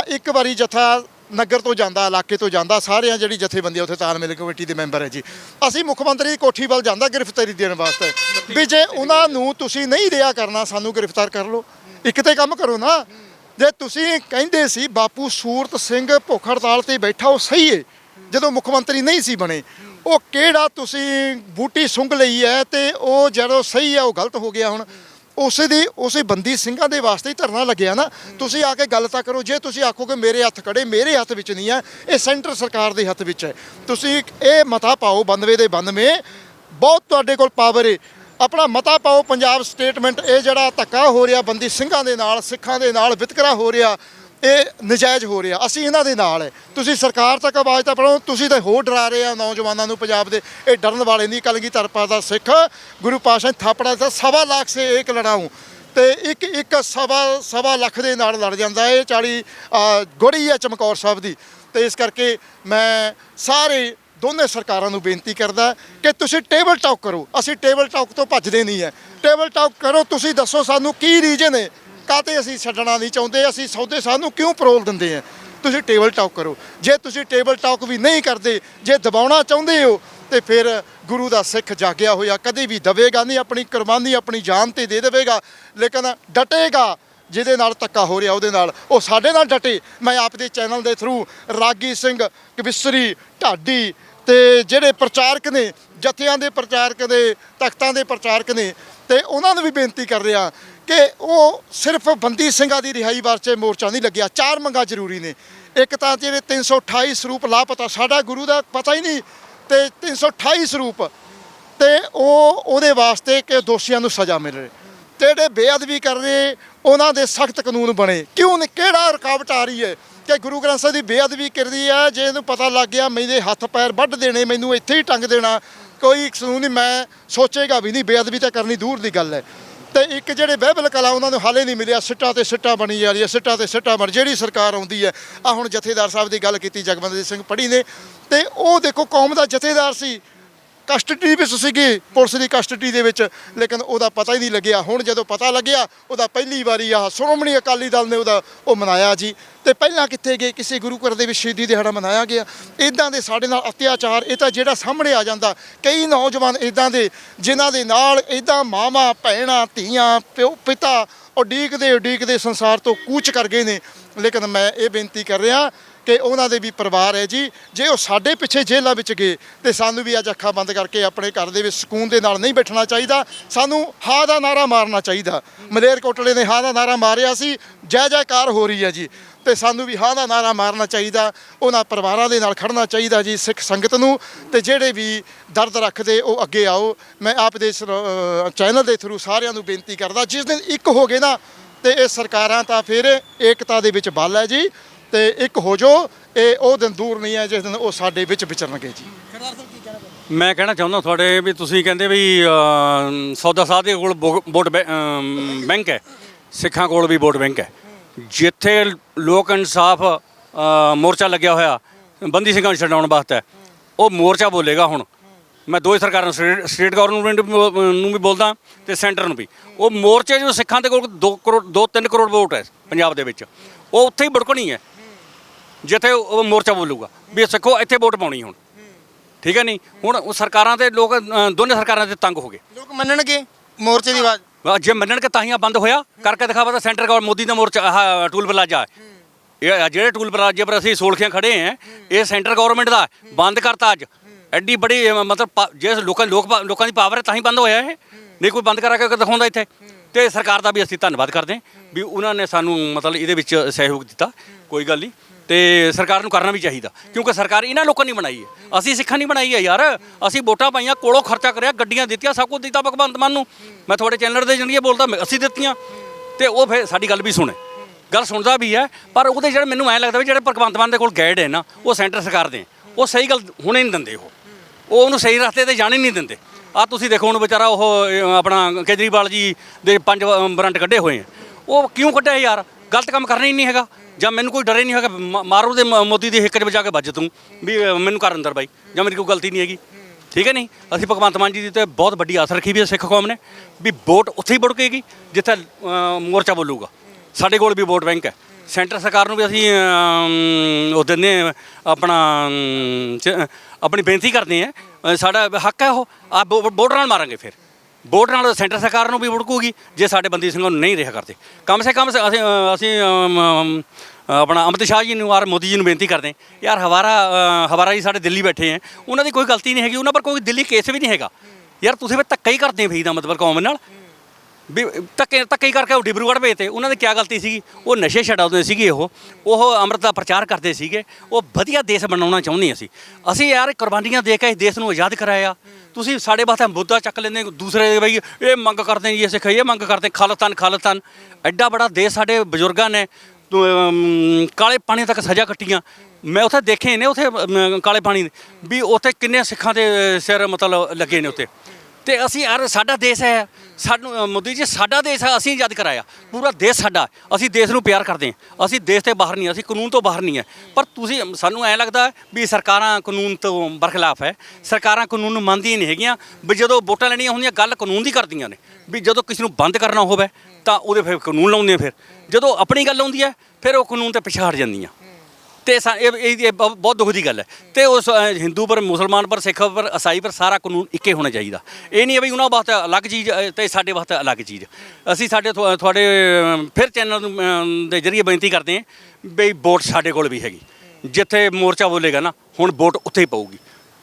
ਇੱਕ ਵਾਰੀ ਜਥਾ ਨਗਰ ਤੋਂ ਜਾਂਦਾ, ਇਲਾਕੇ ਤੋਂ ਜਾਂਦਾ, ਸਾਰਿਆਂ ਜਿਹੜੀ ਜਥੇਬੰਦੀ ਆ, ਉੱਥੇ ਤਾਲਮੇਲ ਕਮੇਟੀ ਦੇ ਮੈਂਬਰ ਹੈ ਜੀ। ਅਸੀਂ ਮੁੱਖ ਮੰਤਰੀ ਦੀ ਕੋਠੀ ਵੱਲ ਜਾਂਦਾ ਗ੍ਰਿਫਤਾਰੀ ਦੇਣ ਵਾਸਤੇ। ਵੀ ਜੇ ਉਹਨਾਂ ਨੂੰ ਤੁਸੀਂ ਨਹੀਂ ਰਿਹਾ ਕਰਨਾ, ਸਾਨੂੰ ਗ੍ਰਿਫਤਾਰ ਕਰ ਲਓ। ਇੱਕ ਤੇ ਕੰਮ ਕਰੋ ਨਾ। ਜੇ ਤੁਸੀਂ ਕਹਿੰਦੇ ਸੀ, ਬਾਪੂ ਸੂਰਤ ਸਿੰਘ ਭੁੱਖ ਹੜਤਾਲ ਤੇ ਬੈਠਾ, ਉਹ ਸਹੀ ਏ। ਜਦੋਂ ਮੁੱਖ ਮੰਤਰੀ ਨਹੀਂ ਸੀ ਬਣੇ ਉਹ ਕਿਹੜਾ ਤੁਸੀਂ ਬੂਟੀ ਸੁੰਘ ਲਈ ਹੈ ਤੇ ਉਹ ਜਦੋਂ ਸਹੀ ਹੈ ਉਹ ਗਲਤ ਹੋ ਗਿਆ ਹੁਣ। ਉਸੇ ਦੀ, ਉਸੇ ਬੰਦੀ ਸਿੰਘਾਂ ਦੇ ਵਾਸਤੇ ਹੀ ਧਰਨਾ ਲੱਗਿਆ ਨਾ। ਤੁਸੀਂ ਆ ਕੇ ਗੱਲ ਤਾਂ ਕਰੋ, ਜੇ ਤੁਸੀਂ ਆਖੋਗੇ ਮੇਰੇ ਹੱਥ ਖੜੇ, ਮੇਰੇ ਹੱਥ ਵਿੱਚ ਨਹੀਂ ਹੈ, ਇਹ ਸੈਂਟਰ ਸਰਕਾਰ ਦੇ ਹੱਥ ਵਿੱਚ ਹੈ। ਤੁਸੀਂ ਇਹ ਮਤਾ ਪਾਓ 92 ਦੇ 92 ਬਹੁਤ ਤੁਹਾਡੇ ਕੋਲ ਪਾਵਰ ਹੈ ਆਪਣਾ ਮਤਾ ਪਾਓ, ਪੰਜਾਬ ਸਟੇਟਮੈਂਟ ਇਹ ਜਿਹੜਾ ਧੱਕਾ ਹੋ ਰਿਹਾ ਬੰਦੀ ਸਿੰਘਾਂ ਦੇ ਨਾਲ, ਸਿੱਖਾਂ ਦੇ ਨਾਲ ਵਿਤਕਰਾ ਹੋ ਰਿਹਾ। ਇਹ ਨਜਾਇਜ਼ ਹੋ ਰਿਹਾ। ਅਸੀਂ ਇਹਨਾਂ ਦੇ ਨਾਲ ਹੈ। ਤੁਸੀਂ ਸਰਕਾਰ ਤੱਕ ਆਵਾਜ਼ ਤਾਂ ਪੜੋ ਤੁਸੀਂ ਤਾਂ ਹੋਰ ਡਰਾ ਰਹੇ ਆ ਨੌਜਵਾਨਾਂ ਨੂੰ ਪੰਜਾਬ ਦੇ। ਇਹ ਡਰਨ ਵਾਲੇ ਨਹੀਂ ਕਲਗੀ ਤਰਪਾ ਦਾ ਸਿੱਖ ਗੁਰੂ ਪਾਸ਼ਾ ਥਾਪੜਾ ਦਾ ਸਵਾ ਲੱਖ ਸੇ ਇੱਕ ਲੜਾਉ ਤੇ ਇੱਕ ਇੱਕ ਸਵਾ ਸਵਾ ਲੱਖ ਦੇ ਨਾਲ ਲੜ ਜਾਂਦਾ ਇਹ 40 ਅ, ਗੋੜੀ ਹੈ ਚਮਕੌਰ ਸਾਹਿਬ ਦੀ। ਤੇ ਇਸ ਕਰਕੇ ਮੈਂ ਸਾਰੇ ਦੋਨੇ ਸਰਕਾਰਾਂ ਨੂੰ ਬੇਨਤੀ ਕਰਦਾ ਕਿ ਤੁਸੀਂ ਟੇਬਲ ਟਾਕ ਕਰੋ। ਅਸੀਂ ਟੇਬਲ ਟਾਕ ਤੋਂ ਭੱਜਦੇ ਨਹੀਂ ਹੈ। ਟੇਬਲ ਟਾਕ ਕਰੋ ਤੁਸੀਂ ਦੱਸੋ ਸਾਨੂੰ ਕੀ ਰੀਜਨ ਹੈ ਕਾਤੇ ਅਸੀਂ ਛੱਡਣਾ ਨਹੀਂ ਚਾਹੁੰਦੇ? ਅਸੀਂ ਸੌਦੇ ਸਾਨੂੰ ਕਿਉਂ ਪਰੋਲ ਦਿੰਦੇ ਆ? ਤੁਸੀਂ ਟੇਬਲ ਟਾਕ ਕਰੋ। ਜੇ ਤੁਸੀਂ ਟੇਬਲ ਟਾਕ ਵੀ ਨਹੀਂ ਕਰਦੇ, ਜੇ ਦਬਾਉਣਾ ਚਾਹੁੰਦੇ ਹੋ, ਤੇ ਫਿਰ ਗੁਰੂ ਦਾ ਸਿੱਖ ਜਾਗਿਆ ਹੋਇਆ ਕਦੇ ਵੀ ਦਵੇਗਾ ਨਹੀਂ, ਆਪਣੀ ਕੁਰਬਾਨੀ, ਆਪਣੀ ਜਾਨ ਤੇ ਦੇ ਦੇਵੇਗਾ। ਲੇਕਿਨ ਡਟੇਗਾ, ਜਿਹਦੇ ਨਾਲ ਧੱਕਾ ਹੋ ਰਿਹਾ, ਉਹਦੇ ਨਾਲ। ਉਹ ਸਾਡੇ ਨਾਲ ਡਟੇ। ਮੈਂ ਆਪਦੇ ਚੈਨਲ ਦੇ ਥਰੂ ਰਾਗੀ ਸਿੰਘ, ਕਵਿਸਰੀ, ਢਾਡੀ ਤੇ ਜਿਹੜੇ ਪ੍ਰਚਾਰਕ ਨੇ, ਜਥਿਆਂ ਦੇ ਪ੍ਰਚਾਰਕ ਨੇ, ਤਖਤਾਂ ਦੇ ਪ੍ਰਚਾਰਕ ਨੇ, ਤੇ ਉਹਨਾਂ ਨੂੰ ਵੀ ਬੇਨਤੀ ਕਰ ਰਿਹਾ ਕਿ ਉਹ ਸਿਰਫ ਬੰਦੀ ਸਿੰਘਾਂ ਦੀ ਰਿਹਾਈ ਵਾਸਤੇ ਮੋਰਚਾ ਨਹੀਂ ਲੱਗਿਆ, ਚਾਰ ਮੰਗਾਂ ਜ਼ਰੂਰੀ ਨੇ। ਇੱਕ ਤਾਂ ਜਿਹੜੇ 328 ਸਰੂਪ ਲਾਪਤਾ, ਸਾਡਾ ਗੁਰੂ ਦਾ ਪਤਾ ਹੀ ਨਹੀਂ, ਤੇ 328 ਸਰੂਪ, ਤੇ ਉਹ ਉਹਦੇ ਵਾਸਤੇ ਕਿ ਦੋਸ਼ੀਆਂ ਨੂੰ ਸਜ਼ਾ ਮਿਲੇ। ਤੇ ਜਿਹੜੇ ਬੇਅਦਬੀ ਕਰ ਰਹੇ, ਉਹਨਾਂ ਦੇ ਸਖਤ ਕਾਨੂੰਨ ਬਣੇ। ਕਿਉਂ ਨਹੀਂ? ਕਿਹੜਾ ਰੁਕਾਵਟ ਆ ਰਹੀ ਹੈ ਕਿ ਗੁਰੂ ਗ੍ਰੰਥ ਸਾਹਿਬ ਦੀ ਬੇਅਦਬੀ ਕਰਦੀ ਹੈ, ਜੇ ਇਹਨੂੰ ਪਤਾ ਲੱਗ ਗਿਆ ਮੇਰੇ ਹੱਥ ਪੈਰ ਵੱਢ ਦੇਣੇ, ਮੈਨੂੰ ਇੱਥੇ ਹੀ ਟੰਗ ਦੇਣਾ। ਕੋਈ ਕਾਨੂੰਨ ਨਹੀਂ, ਮੈਂ ਸੋਚੇਗਾ ਵੀ ਨਹੀਂ, ਬੇਅਦਬੀ ਤਾਂ ਕਰਨੀ ਦੂਰ ਦੀ ਗੱਲ ਹੈ। ਤੇ ਇੱਕ ਜਿਹੜੇ ਬਹਿਬਲ ਕਲਾ ਉਹਨਾਂ ਨੂੰ ਹਾਲੇ ਨਹੀਂ ਮਿਲਿਆ, ਸਿੱਟਾ ਤੇ ਸਿੱਟਾ ਬਣੀ ਜਾ ਰਹੀ ਹੈ, ਸਿੱਟਾ ਤੇ ਸਿੱਟਾ ਬਣ ਜਿਹੜੀ ਸਰਕਾਰ ਆਉਂਦੀ ਹੈ ਆ ਹੁਣ ਜਥੇਦਾਰ ਸਾਹਿਬ ਦੀ ਗੱਲ ਕੀਤੀ, ਜਗਵੰਤ ਸਿੰਘ ਪੜੀ ਨੇ, ਤੇ ਉਹ ਦੇਖੋ ਕੌਮ ਦਾ ਜਥੇਦਾਰ ਸੀ। ਕਸਟਡੀ ਵਿੱਚ ਸੀਗੀ, ਪੁਲਿਸ ਦੀ ਕਸਟਡੀ ਦੇ ਵਿੱਚ, ਲੇਕਿਨ ਉਹਦਾ ਪਤਾ ਹੀ ਨਹੀਂ ਲੱਗਿਆ। ਹੁਣ ਜਦੋਂ ਪਤਾ ਲੱਗਿਆ, ਉਹਦਾ ਪਹਿਲੀ ਵਾਰੀ ਆ ਸ਼੍ਰੋਮਣੀ ਅਕਾਲੀ ਦਲ ਨੇ ਉਹਦਾ, ਉਹ ਮਨਾਇਆ ਜੀ। ਤੇ ਪਹਿਲਾਂ ਕਿੱਥੇ ਗਏ? ਕਿਸੇ ਗੁਰੂ ਘਰ ਦੇ ਵਿੱਚ ਸ਼ਹੀਦੀ ਦਿਹਾੜਾ ਮਨਾਇਆ ਗਿਆ। ਇਦਾਂ ਦੇ ਸਾਡੇ ਨਾਲ ਅਤਿਆਚਾਰ, ਇਹ ਤਾਂ ਜਿਹੜਾ ਸਾਹਮਣੇ ਆ ਜਾਂਦਾ, ਕਈ ਨੌਜਵਾਨ ਇਦਾਂ ਦੇ, ਜਿਨ੍ਹਾਂ ਦੇ ਨਾਲ ਇਦਾਂ ਮਾਵਾਂ, ਭੈਣਾਂ, ਧੀਆਂ, ਪਿਓ, ਪਿਤਾ ਉਡੀਕਦੇ ਉਡੀਕਦੇ ਸੰਸਾਰ ਤੋਂ ਕੂਚ ਕਰ ਗਏ ਨੇ। ਲੇਕਿਨ ਮੈਂ ਇਹ ਬੇਨਤੀ ਕਰ ਰਿਹਾ ਕਿ ਉਹਨਾਂ ਦੇ ਵੀ ਪਰਿਵਾਰ ਹੈ ਜੀ। ਜੇ ਉਹ ਸਾਡੇ ਪਿੱਛੇ ਜੇਲ੍ਹਾਂ ਵਿੱਚ ਗਏ ਤੇ ਸਾਨੂੰ ਵੀ ਅੱਜ ਅੱਖਾਂ ਬੰਦ ਕਰਕੇ ਆਪਣੇ ਘਰ ਦੇ ਵਿੱਚ ਸਕੂਨ ਦੇ ਨਾਲ ਨਹੀਂ ਬੈਠਣਾ ਚਾਹੀਦਾ। ਸਾਨੂੰ ਹਾਂ ਦਾ ਨਾਰਾ ਮਾਰਨਾ ਚਾਹੀਦਾ। ਮਲੇਰ ਕੋਟਲੇ ਨੇ ਹਾਂ ਦਾ ਨਾਰਾ ਮਾਰਿਆ ਸੀ ਜੈ ਜੈਕਾਰ ਹੋ ਰਹੀ ਹੈ ਜੀ। ਤੇ ਸਾਨੂੰ ਵੀ ਹਾਂ ਦਾ ਨਾਰਾ ਮਾਰਨਾ ਚਾਹੀਦਾ ਉਹਨਾਂ ਪਰਿਵਾਰਾਂ ਦੇ ਨਾਲ ਖੜਨਾ ਚਾਹੀਦਾ ਜੀ ਸਿੱਖ ਸੰਗਤ ਨੂੰ। ਤੇ ਜਿਹੜੇ ਵੀ ਦਰਦ ਰੱਖਦੇ ਉਹ ਅੱਗੇ ਆਓ। ਮੈਂ ਆਪ ਦੇ ਇਸ, ਚੈਨਲ ਦੇ ਥਰੂ ਸਾਰਿਆਂ ਨੂੰ ਬੇਨਤੀ ਕਰਦਾ ਜਿਸ ਦਿਨ ਇੱਕ ਹੋ ਗਏ ਨਾ ਤੇ ਇਹ ਸਰਕਾਰਾਂ ਤਾਂ ਫਿਰ ਏਕਤਾ ਦੇ ਵਿੱਚ ਬਲ ਹੈ ਜੀ। ਤੇ ਇੱਕ ਹੋ ਜੋ ਇਹ ਉਹ ਦਿਨ ਦੂਰ ਨਹੀਂ ਹੈ ਜਿਸ ਦਿਨ ਉਹ ਸਾਡੇ ਵਿੱਚ ਵਿਚਰਨਗੇ ਜੀ। ਮੈਂ ਕਹਿਣਾ ਚਾਹੁੰਦਾ ਤੁਹਾਡੇ ਵੀ ਤੁਸੀਂ ਕਹਿੰਦੇ ਵੀ ਅਮ, ਸੌਦਾ ਸਾਧ ਦੇ ਕੋਲ ਵੋ- ਵੋਟ ਬੈ- ਅਮ, ਬੈਂਕ ਹੈ। ਸਿੱਖਾਂ ਕੋਲ ਵੀ ਵੋਟ ਬੈਂਕ ਹੈ। ਜਿੱਥੇ ਲੋਕ ਇਨਸਾਫ ਅ, ਮੋਰਚਾ ਲੱਗਿਆ ਹੋਇਆ ਬੰਦੀ ਸਿੰਘਾਂ ਨੂੰ ਛਡਾਉਣ ਵਾਸਤੇ ਉਹ ਮੋਰਚਾ ਬੋਲੇਗਾ ਹੁਣ। ਮੈਂ ਦੋ ਹੀ ਸਰਕਾਰਾਂ ਨੂੰ ਸਟੇਟ- ਸਟੇਟ ਗਵਰਨਮੈਂਟ ਨੂੰ ਵੀ ਬੋਲਦਾ ਤੇ ਸੈਂਟਰ ਨੂੰ ਵੀ। ਉਹ ਮੋਰਚੇ ਜੋ ਸਿੱਖਾਂ ਦੇ ਕੋਲ 2 ਕਰੋੜ 2-3 ਕਰੋੜ ਵੋਟ ਹੈ ਪੰਜਾਬ ਦੇ ਵਿੱਚ। ਉਹ ਉੱਥੇ ਹੀ ਬੜਕਣੀ ਹੈ। ਜਿੱਥੇ ਉਹ ਮੋਰਚਾ ਬੋਲੂਗਾ ਵੀ ਸਿੱਖੋ ਇੱਥੇ ਵੋਟ ਪਾਉਣੀ ਹੁਣ। ਠੀਕ ਹੈ ਨਹੀਂ? ਹੁਣ ਉਹ ਸਰਕਾਰਾਂ ਤੇ ਲੋਕ ਅ, ਦੋਨੇ ਸਰਕਾਰਾਂ ਤੇ ਤੰਗ ਹੋ ਗਏ। ਲੋਕ ਮੰਨਣਗੇ ਮੋਰਚੇ ਦੀ ਆਵਾਜ਼? ਆਹ ਜੇ ਮੰਨਣ ਕਿ ਤਾਹੀਆਂ ਬੰਦ ਹੋਇਆ। ਕਰਕੇ ਦਿਖਾਵਾ ਤਾਂ ਸੈਂਟਰ ਗਵਰ ਮੋਦੀ ਦਾ ਮੋਰਚਾ ਆਹ ਟੂਲ ਪਲਾਜ਼ਾ। ਹੈ ਇਹ ਜਿਹੜੇ ਟੂਲ ਪਲਾਜ਼ੇ ਪਰ ਅਸੀਂ ਸੋਲਖੀਆਂ ਖੜੇ ਆਂ ਇਹ ਸੈਂਟਰ ਗਵਰਨਮੈਂਟ ਦਾ ਹੈ। ਬੰਦ ਕਰਤਾ ਅੱਜ। ਐਡੀ ਬੜੀ ਅ, ਮਤਲਬ ਪਾ- ਜੇ ਲੋਕਾਂ ਲੋਕ ਪਾ- ਲੋਕਾਂ ਦੀ ਪਾਵਰ ਹੈ ਤਾਂ ਹੀ ਬੰਦ ਹੋਇਆ ਇਹ। ਨਹੀਂ ਕੋਈ ਬੰਦ ਕਰਾ ਕੇ ਦਿਖਾਉਂਦਾ ਇੱਥੇ। ਤੇ ਸਰਕਾਰ ਦਾ ਵੀ ਅਸੀਂ ਧੰਨਵਾਦ ਕਰਦੇ ਹਾਂ ਵੀ ਉਹਨਾਂ ਨੇ ਸਾਨੂੰ ਮਤਲਬ ਇਹਦੇ ਵਿੱਚ ਸਹਿਯੋਗ ਦਿੱਤਾ। ਕੋਈ ਗੱਲ ਨਹੀਂ। ਤੇ ਸਰਕਾਰ ਨੂੰ ਕਰਨਾ ਵੀ ਚਾਹੀਦਾ। ਕਿਉਂਕਿ ਸਰਕਾਰ ਇਹਨਾਂ ਲੋਕਾਂ ਨੇ ਬਣਾਈ ਹੈ। ਅਸੀਂ ਸਿੱਖਾਂ ਨਹੀਂ ਬਣਾਈ ਹੈ ਯਾਰ। ਅਸੀਂ ਵੋਟਾਂ ਪਾਈਆਂ ਕੋਲੋਂ ਖਰਚਾ ਕਰਿਆ ਗੱਡੀਆਂ ਦਿੱਤੀਆਂ ਸਭ ਕੁਝ ਦਿੱਤਾ ਭਗਵੰਤ ਮਾਨ ਨੂੰ। ਮੈਂ ਤੁਹਾਡੇ ਚੈਨਲ ਦੇ ਜਰੀਏ ਬੋਲਦਾ ਅਸੀਂ ਦਿੱਤੀਆਂ। ਤੇ ਉਹ ਫਿਰ ਸਾਡੀ ਗੱਲ ਵੀ ਸੁਣੇ। ਗੱਲ ਸੁਣਦਾ ਵੀ ਹੈ ਪਰ ਉਹਦੇ ਜਿਹੜੇ ਮੈਨੂੰ ਐਂ ਲੱਗਦਾ ਵੀ ਜਿਹੜੇ ਭਗਵੰਤ ਮਾਨ ਦੇ ਕੋਲ ਗਾਈਡ ਹੈ ਨਾ ਉਹ ਸੈਂਟਰ ਸਰਕਾਰ ਦੇ ਉਹ ਸਹੀ ਗੱਲ ਹੁਣੇ ਨਹੀਂ ਦਿੰਦੇ ਉਹ। ਉਹ ਉਹਨੂੰ ਸਹੀ ਰਸਤੇ ਤੇ ਜਾਣ ਹੀ ਨਹੀਂ ਦਿੰਦੇ। ਆ ਤੁਸੀਂ ਦੇਖੋ ਹੁਣ ਵਿਚਾਰਾ ਉਹ ਆਪਣਾ ਕੇਜਰੀਵਾਲ ਜੀ ਦੇ ਪੰਜ ਅਹ, ਵਾਰੰਟ ਕੱਢੇ ਹੋਏ ਆ ਉਹ ਕਿਉਂ ਕੱਢਿਆ ਯਾਰ? ਗਲਤ ਕੰਮ ਕਰਨਾ ਹੀ ਨਹੀਂ ਹੈਗਾ। ਜਾਂ ਮੈਨੂੰ ਕੋਈ ਡਰੇ ਨਹੀਂ ਹੈਗਾ ਮ- ਮਾਰੂ ਦੇ ਮੋਦੀ ਦੇ ਹਿੱਕ 'ਚ ਵਜਾ ਕੇ ਵੱਜ ਤੂੰ ਵੀ ਅਹ, ਮੈਨੂੰ ਕਰ ਅੰਦਰ ਬਾਈ ਜਾਂ ਮੇਰੀ ਕੋਈ ਗਲਤੀ ਨਹੀਂ ਹੈਗੀ। ਠੀਕ ਹੈ ਨਹੀਂ? ਅਸੀਂ ਭਗਵੰਤ ਮਾਨ ਜੀ ਦੀ ਤੇ ਬਹੁਤ ਵੱਡੀ ਆਸ ਰੱਖੀ ਵੀ ਹੈ ਸਿੱਖ ਕੌਮ ਨੇ ਵੀ ਵੋਟ ਉੱਥੇ ਹੀ ਵੜਕੇਗੀ ਜਿੱਥੇ ਅਹ, ਮੋਰਚਾ ਬੋਲੂਗਾ। ਸਾਡੇ ਕੋਲ ਵੀ ਵੋਟ ਬੈਂਕ ਹੈ। ਸੈਂਟਰ ਸਰਕਾਰ ਨੂੰ ਵੀ ਅਸੀਂ ਅਮ, ਉਹ ਦਿੰਦੇ ਹਾਂ, ਆਪਣਾ ਅਮ, ਚ- ਆਪਣੀ ਬੇਨਤੀ ਕਰਦੇ ਆ ਸਾਡਾ ਹੱਕ ਹੈ ਉਹ ਆ ਵੋਟ ਨਾਲ ਮਾਰਾਂਗੇ ਫਿਰ। ਵੋਟ ਨਾਲ ਸੈਂਟਰ ਸਰਕਾਰ ਨੂੰ ਵੀ ਵੜਕੂਗੀ ਜੇ ਸਾਡੇ ਬੰਦੀ ਸਿੰਘਾਂ ਨੂੰ ਨਹੀਂ ਰਿਹਾ ਕਰਦੇ। ਕਮ ਸੇ ਕਮ ਅਸੀਂ ਅਸੀਂ ਅਮ, ਅਮ, ਆਪਣਾ ਅਮਿਤ ਸ਼ਾਹ ਜੀ ਨੂੰ ਔਰ ਮੋਦੀ ਜੀ ਨੂੰ ਬੇਨਤੀ ਕਰਦੇ ਹਾਂ ਯਾਰ ਹਵਾਰਾ ਅ, ਹਵਾਰਾ ਜੀ ਸਾਡੇ ਦਿੱਲੀ ਬੈਠੇ ਹੈ ਉਹਨਾਂ ਦੀ ਕੋਈ ਗਲਤੀ ਨਹੀਂ ਹੈਗੀ ਉਹਨਾਂ ਪਰ ਕੋਈ ਦਿੱਲੀ ਕੇਸ ਵੀ ਨਹੀਂ ਹੈਗਾ। ਯਾਰ ਤੁਸੀਂ ਵੀ ਧੱਕਾ ਹੀ ਕਰਦੇ ਭਈ ਦਾ ਮਤਲਬ ਕੌਮ ਨਾਲ। ਵੀ ਧੱਕੇ ਧੱਕੇ ਹੀ ਕਰਕੇ ਉਹ ਡਿਬਰੂਗੜ੍ਹ ਭੇਜਤੇ। ਉਹਨਾਂ ਦੀ ਕੀ ਗਲਤੀ ਸੀਗੀ? ਉਹ ਨਸ਼ੇ ਛਡਾਉਂਦੇ ਸੀਗੇ ਉਹ। ਉਹ ਅੰਮ੍ਰਿਤ ਦਾ ਪ੍ਰਚਾਰ ਕਰਦੇ ਸੀਗੇ। ਉਹ ਵਧੀਆ ਦੇਸ਼ ਬਣਾਉਣਾ ਚਾਹੁੰਦੇ ਅਸੀਂ। ਅਸੀਂ ਯਾਰ ਕੁਰਬਾਨੀਆਂ ਦੇ ਕੇ ਇਸ ਦੇਸ਼ ਨੂੰ ਆਜ਼ਾਦ ਕਰਾਇਆ। ਤੁਸੀਂ ਸਾਡੇ ਵਾਸਤੇ ਮੁੱਦਾ ਚੱਕ ਲੈਂਦੇ ਦੂਸਰੇ ਬਈ ਇਹ ਮੰਗ ਕਰਦੇ ਜੀ ਅਸੀਂ ਇਹ ਮੰਗ ਕਰਦੇ ਖਾਲਸਤਾਨ ਖਾਲਸਤਾਨ ਐਡਾ ਬੜਾ ਦੇਸ਼ ਸਾਡੇ ਬਜ਼ੁਰਗਾਂ ਨੇ ਕਾਲੇ ਪਾਣੀ ਤੱਕ ਸਜ਼ਾ ਕੱਟੀਆਂ। ਮੈਂ ਉੱਥੇ ਦੇਖੇ ਨੇ, ਉੱਥੇ ਕਾਲੇ ਪਾਣੀ ਵੀ ਉੱਥੇ ਕਿੰਨੇ ਸਿੱਖਾਂ ਦੇ ਸਿਰ ਮਤਲਬ ਲੱਗੇ ਨੇ ਉੱਥੇ। ਤੇ ਅਸੀਂ ਯਾਰ ਸਾਡਾ ਦੇਸ਼ ਹੈ। ਸਾਨੂੰ ਮੋਦੀ ਜੀ, ਸਾਡਾ ਦੇਸ਼ ਹੈ, ਅਸੀਂ ਆਜ਼ਾਦ ਕਰਾਇਆ। ਪੂਰਾ ਦੇਸ਼ ਸਾਡਾ ਅਸੀਂ ਦੇਸ਼ ਨੂੰ ਪਿਆਰ ਕਰਦੇ ਹਾਂ। ਅਸੀਂ ਦੇਸ਼ ਤੇ ਬਾਹਰ ਨਹੀਂ, ਅਸੀਂ ਕਾਨੂੰਨ ਤੋਂ ਬਾਹਰ ਨਹੀਂ ਹੈ। ਪਰ ਤੁਸੀਂ, ਸਾਨੂੰ ਐ ਲੱਗਦਾ ਵੀ ਸਰਕਾਰਾਂ ਕਾਨੂੰਨ ਤੋਂ ਬਰਖਲਾਫ ਹੈ। ਸਰਕਾਰਾਂ ਕਾਨੂੰਨ ਨੂੰ ਮੰਨਦੀਆਂ ਨਹੀਂ ਹੈਗੀਆਂ। ਵੀ ਜਦੋਂ ਵੋਟਾਂ ਲੈਣੀਆਂ ਹੁੰਦੀਆਂ, ਗੱਲ ਕਾਨੂੰਨ ਦੀ ਕਰਦੀਆਂ ਨੇ। ਵੀ ਜਦੋਂ ਕਿਸੇ ਨੂੰ ਬੰਦ ਕਰਨਾ ਹੋਵੇ, ਤਾਂ ਉਹਦੇ ਫਿਰ ਕਾਨੂੰਨ ਲਾਉਂਦੇ ਫਿਰ। ਜਦੋਂ ਆਪਣੀ ਗੱਲ ਆਉਂਦੀ ਹੈ, ਫਿਰ ਉਹ ਕਾਨੂੰਨ ਤੇ ਪਿਛਾੜ ਜਾਂਦੀਆਂ। ਤੇ ਸਾ- ਇਹ ਇਹ ਇਹ ਬਹੁ- ਬਹੁਤ ਦੁੱਖ ਦੀ ਗੱਲ ਹੈ। ਤੇ ਉਸ ਅ, ਹਿੰਦੂ ਪਰ ਮੁਸਲਮਾਨ ਪਰ ਸਿੱਖ ਪਰ ਈਸਾਈ ਪਰ ਸਾਰਾ ਕਾਨੂੰਨ ਇੱਕੇ ਹੋਣਾ ਚਾਹੀਦਾ। ਇਹ ਨਹੀਂ ਹੈ ਵੀ ਉਹਨਾਂ ਵਾਸਤੇ ਅਲੱਗ ਚੀਜ਼ ਅ, ਤੇ ਸਾਡੇ ਵਾਸਤੇ ਅਲੱਗ ਚੀਜ਼। ਅਸੀਂ ਸਾਡੇ ਤੁਹਾ- ਤੁਹਾਡੇ ਅ, ਫਿਰ ਚੈਨਲ ਨੂੰ, ਅ, ਦੇ ਜਰੀਏ ਬੇਨਤੀ ਕਰਦੇ ਹਾਂ ਵੀ ਵੋਟ ਸਾਡੇ ਕੋਲ ਵੀ ਹੈਗੀ। ਜਿੱਥੇ ਮੋਰਚਾ ਬੋਲੇਗਾ ਨਾ ਹੁਣ ਵੋਟ ਉੱਥੇ ਹੀ ਪਊਗੀ।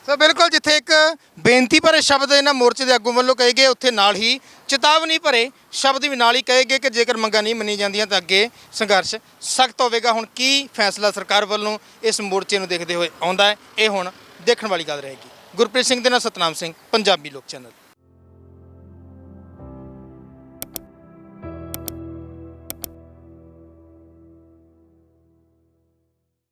ਸੋ ਬਿਲਕੁਲ ਜਿੱਥੇ ਇੱਕ ਬੇਨਤੀ ਭਰੇ ਸ਼ਬਦ ਇਹਨਾਂ ਮੋਰਚੇ ਦੇ ਆਗੂ ਵੱਲੋਂ ਕਹੇ ਗਏ, ਉੱਥੇ ਨਾਲ ਹੀ ਚੇਤਾਵਨੀ ਭਰੇ ਸ਼ਬਦ ਵੀ ਨਾਲ ਹੀ ਕਹੇ ਗਏ ਕਿ ਜੇਕਰ ਮੰਗਾਂ ਨਹੀਂ ਮੰਨੀ ਜਾਂਦੀਆਂ ਤਾਂ ਅੱਗੇ ਸੰਘਰਸ਼ ਸਖਤ ਹੋਵੇਗਾ। ਹੁਣ ਕੀ ਫੈਸਲਾ ਸਰਕਾਰ ਵੱਲੋਂ ਇਸ ਮੋਰਚੇ ਨੂੰ ਦੇਖਦੇ ਹੋਏ ਆਉਂਦਾ ਹੈ, ਇਹ ਹੁਣ ਦੇਖਣ ਵਾਲੀ ਗੱਲ ਰਹੇਗੀ। ਗੁਰਪ੍ਰੀਤ ਸਿੰਘ ਦੇ ਨਾਲ ਸਤਨਾਮ ਸਿੰਘ, ਪੰਜਾਬੀ ਲੋਕ ਚੈਨਲ।